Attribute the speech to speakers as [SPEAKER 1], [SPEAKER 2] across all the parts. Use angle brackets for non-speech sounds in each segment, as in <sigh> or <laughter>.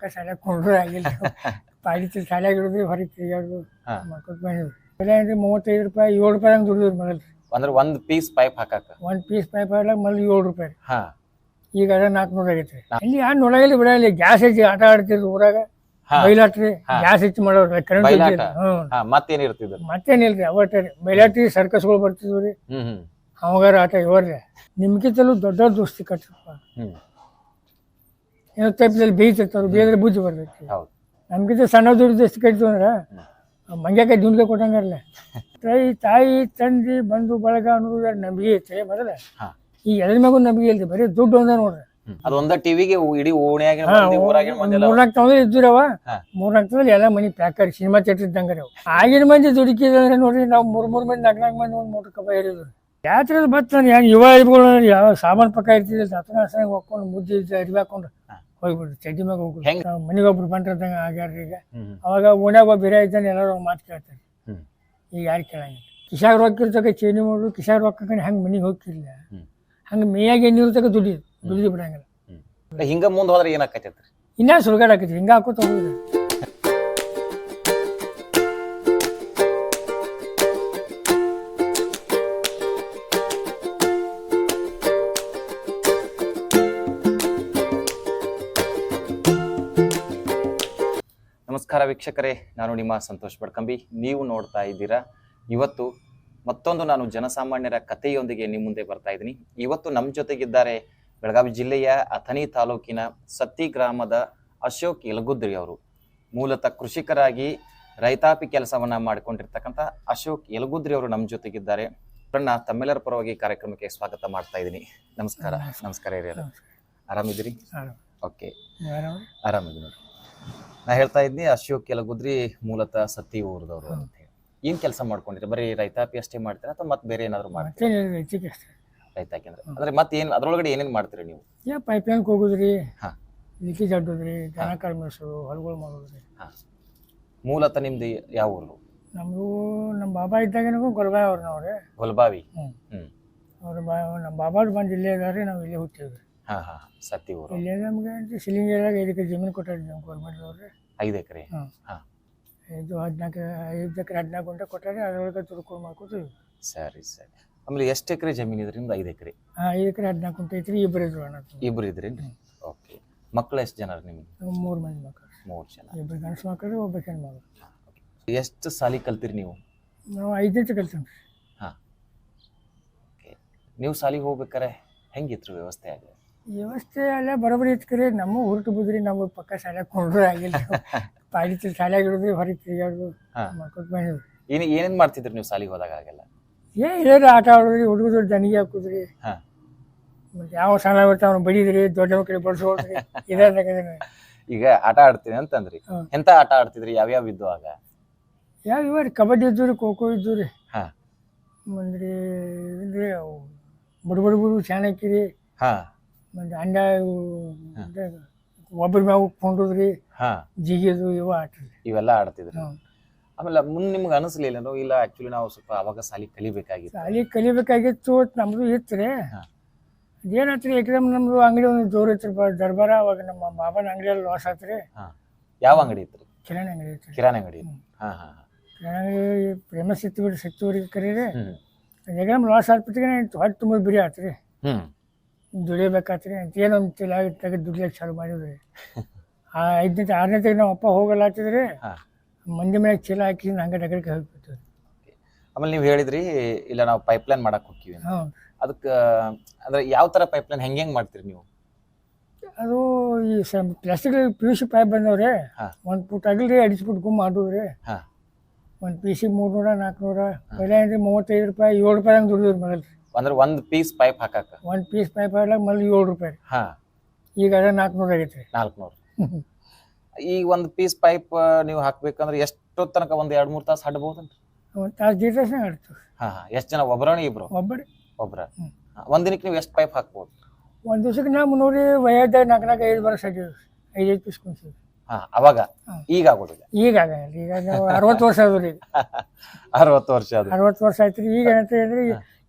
[SPEAKER 1] ಪಕ್ಕ ಶಾಲ್ಯಾಗ ಕೊಂಡ್ರು ಆಗಿಲ್ಲ. ಪಾಡಿತಿ ಶಾಲ್ಯಾಗ ಹಿಡಿದು ಹೊರಗೆ ತಿರುಗಾಡ್ದು
[SPEAKER 2] ಹಾ.
[SPEAKER 1] ಮಾಡ್ಕೊತ ಬಂದಿವಿ ಬೆಲೆ ಅಂದ್ರೆ ಮೂವತ್ತೈದು ರೂಪಾಯಿ ಏಳು ರೂಪಾಯಿ ಹಂಗೆ ದುಡಿದ್ರು ಮೊದಲು.
[SPEAKER 2] ಅಂದ್ರೆ ಒಂದ್ ಪೀಸ್ ಪೈಪ್ ಹಾಕಾಕ
[SPEAKER 1] ಒಂದು ಪೀಸ್ ಪೈಪ್ ಆಗ್ಲಾಗ ಮೊದಲು ಏಳು ರೂಪಾಯಿ.
[SPEAKER 2] ಹಾ.
[SPEAKER 1] ಈಗ ಅದ ನಾಲ್ಕುನೂರು ಆಗೈತೆ ಇಲ್ಲಿ ಯಾರು ನೋಡಂಗಿಲ್ಲ ಬಿಡಲ್ಲ ಗ್ಯಾಸ್ ಹೆಚ್ಚಿ ಆಟ ಆಡ್ತಿದ್ರು ಊರಾಗ. ಬೈಲಾಟ್ರಿ ಗ್ಯಾಸ್ ಹಚ್ಚಿ ಮಾಡೋರು ಕರೆಂಟ್
[SPEAKER 2] ಹಾ ಮತ್ತೇನ್ ಇರ್ತಿದ್ರು?
[SPEAKER 1] ಮತ್ತೇನಿಲ್ರಿ ಅವಟ್ರಿ ಬೈಲಾಟ್ರಿ ಸರ್ಕಸ್ಗಳು ಬರ್ತಿದ್ವು ರೀ. ಅವಾಗ ಆಟ ಇವ್ರಿ ನಿಮ್ಗಿಂತಲೂ ದೊಡ್ಡ ದೊಡ್ಡ ದೋಸ್ತಿ ಕಟ್ಟಿರಪ್ಪ
[SPEAKER 2] ಹ್ಮ್.
[SPEAKER 1] ಏನೋ ತಪ್ಪಿದಲ್ಲಿ ಬೇಯ್ತಿರ್ತಾವ್ರು ಬೇಯ್ದ್ರೆ ಬುದ್ಧಿ ಬರ್ತೈತಿ.
[SPEAKER 2] ಹೌದು.
[SPEAKER 1] ನಮ್ಗಿಂತ ಸಣ್ಣ ದುಡ್ಡು ಎಷ್ಟು ಕಟ್ತು ಅಂದ್ರೆ ಮಂಗ್ಯಾಕ ದುಂಡ್ಗೆ ಕೊಟ್ಟಂಗಾರಲ್ಲ. <laughs> ತಾಯಿ ತಾಯಿ ತಂದೆ ಬಂಧು ಬಳಗ ಅನ್ನೋದು ನಂಬಿಕೆ ಐತೆ ಮೊದಲ
[SPEAKER 2] ಈ
[SPEAKER 1] ಎರಡ್ ಮಗು ಮ್ಯಾಗೂ ನಂಬಿಕೆ ಇಲ್ರಿ ಬರೀ ದುಡ್ಡು ಒಂದ ನೋಡ್ರಿ.
[SPEAKER 2] ಅದೊಂದ ಟಿವಿಗೆ ಇಡೀ ಎಲ್ಲ
[SPEAKER 1] ಮೂರ್ನಾಲ್ಕು ತೊಗೊಂಡ್ರೆ ಇದ್ದಿರವ.
[SPEAKER 2] ಹಾ.
[SPEAKER 1] ಮೂರ್ನಾಲ್ಕು ತೊಗೊಂಡ್ರೆ ಎಲ್ಲ ಮನಿ ಪ್ಯಾಕರ್ ಸಿನಿಮಾ ಥಿಯೇಟರ್ ಇದ್ದಂಗ ಅವು. ಆಗಿನ ಮಂದಿ ದುಡುಕಿದ್ರೆ ನೋಡ್ರಿ ನಾವು ಮೂರ್ ಮೂರ್ ಮಂದಿ ನಾಲ್ಕು ನಾಲ್ಕು ಮಂದಿ ಒಂದು ಮೂರು ಕಬ್ಬ ಇರೋದು. ಜಾತ್ರೆ ಬತ್ತ ಏನು ಯುವ ಇರ್ಬೋದು ಯಾವ ಸಾಮಾನು ಪಕ್ಕ ಇರ್ತಿದ್ದೆ ದತ್ತನ ಹಸನಾಗ ಹೋಗ್ಕೊಂಡು ಮುದ್ದೆ ಇದ್ದ ಅರಿವಿ ಹಾಕೊಂಡು
[SPEAKER 2] ಹಾ.
[SPEAKER 1] ಹೋಗ್ಬಿಡ್ರಿ ಚಡ್ಡಿ ಮ್ಯಾಗ ಹೋಗ್ಬಿಡ್ರಿ
[SPEAKER 2] ಹೆಂಗ್?
[SPEAKER 1] ಮನೆಗೆ ಒಬ್ರು ಬಂಟಿರ್ದಂಗೆ ಆಗ್ಯಾರ್ರಿ ಈಗ. ಅವಾಗ ಓಣ್ಯಾಗ ಒಬ್ಬ ಬೇರೆ ಇದ್ದಾನೆ ಎಲ್ಲರೂ ಅವ್ರ ಮಾತು ಕೇಳ್ತಾರೆ.
[SPEAKER 2] ಹ್ಮ್.
[SPEAKER 1] ಈಗ ಯಾರು ಕೇಳಂಗಿಲ್ಲ. ಕಿಶಾಗ ರೊಕ್ಕ ಇರ್ತಕ್ಕ ಚೇನಿ ಮಾಡೋದು ಕಿಶಾಗ ರೊಕ್ಕ ಕಣ್ಣು ಹಂಗೆ ಮನೆಗೆ ಹೋಗ್ತಿಲ್ಲ
[SPEAKER 2] ಹ್ಮ್.
[SPEAKER 1] ಹಂಗೆ ಮೇಯಾಗ ಏನಿರ್ತಕ ದುಡಿ ದುಡಿದು ಬಿಡಂಗಿಲ್ಲ.
[SPEAKER 2] ಹಿಂಗ ಮುಂದ್ ಹೋದ್ರೆ ಏನಾಕೈತೈತ್ರಿ
[SPEAKER 1] ಇನ್ನೂ ಸುಳ್ಗಾಡಕೈತಿ ಹಿಂಗೆ ಹಾಕೋತ ಹೋಗುದು.
[SPEAKER 2] ನಮಸ್ಕಾರ ವೀಕ್ಷಕರೇ ನಾನು ನಿಮ್ಮ ಸಂತೋಷ್ ಬಡ್ಕಂಬಿ. ನೀವು ನೋಡ್ತಾ ಇದ್ದೀರಾ ಇವತ್ತು ಮತ್ತೊಂದು ನಾನು ಜನಸಾಮಾನ್ಯರ ಕಥೆಯೊಂದಿಗೆ ನಿಮ್ಮ ಮುಂದೆ ಬರ್ತಾ ಇದ್ದೀನಿ. ಇವತ್ತು ನಮ್ಮ ಜೊತೆಗಿದ್ದಾರೆ ಬೆಳಗಾವಿ ಜಿಲ್ಲೆಯ ಅಥಣಿ ತಾಲೂಕಿನ ಸತ್ತಿ ಗ್ರಾಮದ ಅಶೋಕ್ ಯಲಗುದ್ರಿ ಅವರು. ಮೂಲತಃ ಕೃಷಿಕರಾಗಿ ರೈತಾಪಿ ಕೆಲಸವನ್ನು ಮಾಡಿಕೊಂಡಿರ್ತಕ್ಕಂಥ ಅಶೋಕ್ ಯಲಗುದ್ರಿ ಅವರು ನಮ್ಮ ಜೊತೆಗಿದ್ದಾರೆ. ಅವರನ್ನ ತಮ್ಮೆಲ್ಲರ ಪರವಾಗಿ ಕಾರ್ಯಕ್ರಮಕ್ಕೆ ಸ್ವಾಗತ ಮಾಡ್ತಾ ಇದ್ದೀನಿ. ನಮಸ್ಕಾರ. ನಮಸ್ಕಾರ. ಹಿರಿಯರು. ಆರಾಮಿದ್ದೀರಿ? ಓಕೆ. ಆರಾಮಿದ್ದೀನಿ ನಾ ಹೇಳ್ತಾ ಇದ್ನಿ ಅಶೋಕ್ ಕೆಲಗುದ್ರಿ ಮೂಲತಃ ಸತ್ತಿ ಊರದವರು ಅಂತ ಹೇಳಿ. ಏನ್ ಕೆಲಸ ಮಾಡ್ಕೊಂಡಿರಿ ಬರೀ ರೈತಾಪಿ ಅಷ್ಟೇ ಮಾಡ್ತೀರಾ ಅಥವಾ ಮತ್ತೆ ಬೇರೆ ಏನಾದ್ರು ಮಾಡ್ತೀರಾ? ರೈತಾಪಿ ಅಂದ್ರೆ ಅಂದ್ರೆ ಮತ್ತೆ ಏನ್ ಅದ್ರೊಳಗಡೆ ಏನೇನ್ ಮಾಡ್ತೀರಿ ನೀವು?
[SPEAKER 1] ಏ ಲೈನ್ ಹೋಗುದ್ರಿ
[SPEAKER 2] ಹಾ.
[SPEAKER 1] ಅಡ್ಡೋದ್ರಿ ದನ ಹೊಲಗಳು ಮಾಡೋದ್ರಿ
[SPEAKER 2] ಹಾ. ಮೂಲತಃ ನಿಮ್ದು ಯಾವ ಊರು?
[SPEAKER 1] ನಮ್ದು ನಮ್ಮ ಬಾಬಾ ಇದ್ದಾಗೇನೂ ಗೊಲ್ಬಾವಿ ಅವ್ರು ನಾವ್ರಿ
[SPEAKER 2] ಗೊಲ್ಬಾವಿ?
[SPEAKER 1] ಹ್ಞೂ
[SPEAKER 2] ಹ್ಮ್.
[SPEAKER 1] ಅವ್ರ ಬಾ ನಮ್ಮ ಬಾಬಾ ಬಂದು ಇಲ್ಲೇ ಇದಾರೆ ನಾವು ಇಲ್ಲೇ ಹುಟ್ಟಿದ್ವಿ.
[SPEAKER 2] ಹಾ ಹಾ ಸತ್ತಿ ಊರು.
[SPEAKER 1] ಇಲ್ಲೇ ನಮಗೆ ಸಿಲಿಂಗೇರಾಗ ಐದು ಎಕರೆ ಜಮೀನು ಕೊಟ್ಟಾರೆ ನಮ್ಮ ಗೌರ್ಮೆಂಟ್ ಅವ್ರಿ.
[SPEAKER 2] ಐದು ಎಕರೆ?
[SPEAKER 1] ಹಾಂ.
[SPEAKER 2] ಹಾ.
[SPEAKER 1] ಐದು ಹದಿನಾಲ್ಕು ಐದು ಎಕರೆ ಹದಿನಾಲ್ಕು ಗುಂಟೆ ಕೊಟ್ಟಾರೆ ಅದರೊಳಗೆ ತುರ್ಕೊಂಡು ಮಾಡ್ಕೊತೀವಿ.
[SPEAKER 2] ಸರಿ ಸರಿ. ಆಮೇಲೆ ಎಷ್ಟು ಎಕರೆ ಜಮೀನು ಇದ್ರಿ ನಿಮ್ದು ಐದು ಎಕರೆ?
[SPEAKER 1] ಹಾಂ ಐದು ಎಕರೆ ಹದಿನಾಲ್ಕು ಗುಂಟೆ ಐತ್ರಿ ಇಬ್ಬರು ಇದ್ರು ಅಣ್ಣ
[SPEAKER 2] ಇಬ್ರು ಇದ್ರೇನ್ರಿ? ಓಕೆ. ಮಕ್ಳು ಎಷ್ಟು ಜನ ನಿಮ್ಗೆ?
[SPEAKER 1] ಮೂರು ಮಂದಿ ಮಕ್ಕಳು
[SPEAKER 2] ಮೂರು ಜನ.
[SPEAKER 1] ಇಬ್ಬರು ಗಂಡಸು ಮಕ್ಕಳು ಒಬ್ಬ ಹೆಣ್ಣು ಮಗಳು.
[SPEAKER 2] ಎಷ್ಟು ಸಾಲಿ ಕಲ್ತಿರಿ ನೀವು?
[SPEAKER 1] ನಾವು ಐದನೇ ಕಲ್ತೀವಿ.
[SPEAKER 2] ಹಾಂ. ಓಕೆ. ನೀವು ಸಾಲಿಗೆ ಹೋಗ್ಬೇಕಾರೆ ಹೆಂಗಿತ್ತು ವ್ಯವಸ್ಥೆ ಆಗ
[SPEAKER 1] ವ್ಯವಸ್ಥೆ ಎಲ್ಲ ಬರೋಬ್ಬರಿ ಇತ್ತು ಕರೆ. ನಮ್ಮ ಹೊರಟು ಬಿದ್ರಿ ನಾವು ಪಕ್ಕ ಶಾಲ್ಯಾಗ ಕೊಂಡ್ರೆ ಆಗಿಲ್ಲ. <laughs> ಪಾಡಿತಿ ಶಾಲ್ಯಾಗ ಹಿಡಿದ್ರಿ ಹೊರಗೆ ತಿರುಗಾಡ್ದು
[SPEAKER 2] ಹಾ.
[SPEAKER 1] ಮಾಡ್ಕೊತ ಬಂದಿವಿ.
[SPEAKER 2] ಏನ್ ಏನೇನ್ ಮಾಡ್ತಿದ್ರಿ ನೀವು ಸಾಲಿಗೆ ಹೋದಾಗ ಆಗಿಲ್ಲ
[SPEAKER 1] ಏ ಹೇಳಿ ಆಟ ಆಡೋದ್ರಿ ಹುಡುಗರು ದನಿಗೆ ಹಾಕಿದ್ರಿ.
[SPEAKER 2] ಹಾ.
[SPEAKER 1] ಮತ್ತೆ ಯಾವ ಸಣ್ಣ ಬರ್ತಾ ಅವ್ನು ಬಡಿದ್ರಿ ದೊಡ್ಡ ಮಕ್ಕಳಿಗೆ ಬಡಿಸೋದ್ರಿ <laughs> ಇದೇ
[SPEAKER 2] ಈಗ ಆಟ ಆಡ್ತೀನಿ ಅಂತಂದ್ರಿ. ಎಂತ ಆಟ ಆಡ್ತಿದ್ರಿ? ಯಾವ್ಯಾವ ಇದ್ದು ಆಗ?
[SPEAKER 1] ಯಾವ ಇವ ರೀ ಕಬಡ್ಡಿ ಇದ್ದು ರೀ ಖೋ ಖೋ ಇದ್ದು ರೀ
[SPEAKER 2] ಹಾ.
[SPEAKER 1] ಅಂದ್ರೆ ಇದ್ರಿ ಅವು ಬಡ ಬಡ ಬಡ ಚಾಣಕ್ಯ
[SPEAKER 2] ಹಾ.
[SPEAKER 1] ಮತ್ತೆ ಅಂಡ ಇವು ಒಬ್ಬರ ಮ್ಯಾಗ ಕೊಂಡೋದ್ರಿ
[SPEAKER 2] ಹಾ.
[SPEAKER 1] ಜಿಗಿದು ಇವ ಆಟ ರೀ
[SPEAKER 2] ಇವೆಲ್ಲ ಆಡ್ತಿದ್ರು. ಆಮೇಲೆ ಮುಂದೆ ನಿಮ್ಗೆ ಅನಿಸ್ಲಿಲ್ಲ ಇಲ್ಲ ಆಕ್ಚುಲಿ ನಾವು ಸ್ವಲ್ಪ ಅವಾಗ ಸಾಲಿ ಕಲಿಬೇಕಾಗಿತ್ತು.
[SPEAKER 1] ಸಾಲಿ ಕಲಿಬೇಕಾಗಿತ್ತು ನಮ್ದು ಇತ್ತು ರೀ ಅದೇನಾತ್ರಿ ಎಕ್ಸಾಮ್ ನಮ್ದು ಅಂಗಡಿ ಒಂದು ಜೋರ್ ಇತ್ತು ದರ್ಬಾರ ಅವಾಗ ನಮ್ಮ ಬಾಬನ ಅಂಗಡಿಯಲ್ಲಿ ಲಾಸ್ ಆತ್ರಿ.
[SPEAKER 2] ಹಾ. ಯಾವ ಅಂಗಡಿ ಇತ್ತು
[SPEAKER 1] ಕಿರಾಣಿ ಅಂಗಡಿ ಇತ್ತು
[SPEAKER 2] ಕಿರಾಣಿ ಅಂಗಡಿ. ಹಾಂ ಹಾಂ
[SPEAKER 1] ಕಿರಾಣಿ ಅಂಗಡಿ ಪ್ರೇಮ ಇತ್ತು ಬಿಡ್ರಿ ಸತ್ತೂರಿಗೆ ಕರೀರಿ. ಎಕ್ಸಾಮ್ ಲಾಸ್ ಆಗ್ಬಿಟ್ಟಿಗೆ ಹೊಟ್ಟೆ ತುಂಬ ಬಿರಿ ಆತ್ರಿ.
[SPEAKER 2] ಹ್ಮ್.
[SPEAKER 1] ದುಡಿಬೇಕಾತ್ರಿ ಅಂತ ಏನೋ ಒಂದು ತಿಲ ತೆಗೆದು ದುಡಿಯಕ್ಕೆ ಚಾಲು ಮಾಡಿದ್ರಿ. ಆ ಐದನೇ ಆರನೇ ತೆಗೆ ನಮ್ಮ ಅಪ್ಪ ಹೋಗಲ್ಲ ಆಗ್ತಿದ್ರಿ
[SPEAKER 2] ಹಾ.
[SPEAKER 1] ಮಂದಿ ಮೇಲೆ ಚೀಲ ಹಾಕಿ ಹಂಗೆ ಡಗಡಿಗೆ ಹೋಗ್ಬಿಟ್ಟು
[SPEAKER 2] ಆಮೇಲೆ ನೀವು ಹೇಳಿದ್ರಿ ಇಲ್ಲ ನಾವು ಪೈಪ್ಲೈನ್ ಮಾಡಕ್ ಹೋಗ್ತೀವಿ ಅಂತ.
[SPEAKER 1] ಹ್ಞೂ
[SPEAKER 2] ಅದಕ್ಕ ಅಂದ್ರೆ ಯಾವ ತರ ಪೈಪ್ಲೈನ್ ಹೆಂಗೆ ಹೆಂಗೆ ಮಾಡ್ತೀರಿ ನೀವು?
[SPEAKER 1] ಅದು ಈ some plastic P V C pipe ಬಂದವ್ರಿ
[SPEAKER 2] ಹಾ.
[SPEAKER 1] ಒಂದು ಫುಟ್ ರೀ ಅಡಿಸಿ ಗುಮ್ ಮಾಡೋದ್ರಿ
[SPEAKER 2] ಹಾ.
[SPEAKER 1] ಒಂದು ಪೀಸಿಗೆ ಮೂರ್ನೂರ ನಾಲ್ಕುನೂರ ಪೈಲೆ ಅಂದ್ರೆ ಮೂವತ್ತೈದು ರೂಪಾಯಿ ಏಳು ರೂಪಾಯಿ ಹಂಗೆ ದುಡಿದ್ರು ಮೊದಲು
[SPEAKER 2] ಅಂದ್ರೆ ಒಂದ್ ಪೀಸ್ ಪೈಪ್ ಹಾಕಕ್ಕೆ?
[SPEAKER 1] ಒಂದು ಪೀಸ್ ಪೈಪ್ ಆಗ್ಲಾಗ ಮಲ್ಲಿ ಏಳು ರೂಪಾಯಿ ರೀ.
[SPEAKER 2] ಹಾ.
[SPEAKER 1] ಈಗ ಅದ ನಾಲ್ಕುನೂರು ಆಗೈತೆ ರೀ
[SPEAKER 2] ನಾಲ್ಕುನೂರು ಈಗ ಒಂದ್ ಪೀಸ್ ಪೈಪ್ ನೀವು ಹಾಕ್ಬೇಕಂದ್ರೆ ಎಷ್ಟು ತನಕ ಒಂದ್ ಎರಡ್ ಮೂರ್ ತಾಸು ಹಡ್ಬೋದನ್ರಿ?
[SPEAKER 1] ಒಂದು ತಾಸು ಎಷ್ಟು ಆಡ್ತೀವಿ
[SPEAKER 2] ಹಾ ಹಾ. ಎಷ್ಟ್ ಜನ? ಒಬ್ರಣ ಇಬ್ರು?
[SPEAKER 1] ಒಬ್ಬರಿ
[SPEAKER 2] ಒಬ್ರ.
[SPEAKER 1] ಹ್ಮ್.
[SPEAKER 2] ಹಾ, ಒಂದ್ ದಿನಕ್ಕೆ ನೀವು ಎಷ್ಟು ಪೈಪ್ ಹಾಕ್ಬೋದು?
[SPEAKER 1] ಒಂದು ದಿವ್ಸಕ್ಕೆ ನಾವು ಮುನ್ನೂರಿ ವಯಸ್ಸಾಗ ನಾಲ್ಕು ನಾಲ್ಕು ಐದು ವರ್ಷ ಆಗಿದ್ವಿ ಐದೈದು ಪೀಸ್ ಕುಂತೀವಿ
[SPEAKER 2] ಹಾ ಅವಾಗ?
[SPEAKER 1] ಹ್ಮ್.
[SPEAKER 2] ಈಗ ಆಗೋದಿಲ್ಲ?
[SPEAKER 1] ಈಗ ಆಗಲ್ಲ ಈಗ ನಾವು ಅರವತ್ತು ವರ್ಷ ಆದ್ರಿ ಈಗ. <laughs>
[SPEAKER 2] ಅರವತ್ತು ವರ್ಷ ಅದು
[SPEAKER 1] ಅರವತ್ತು ವರ್ಷ ಆಯ್ತು ರೀ. ಈಗ ಏನಂತ ಹೇಳಿದ್ರೆ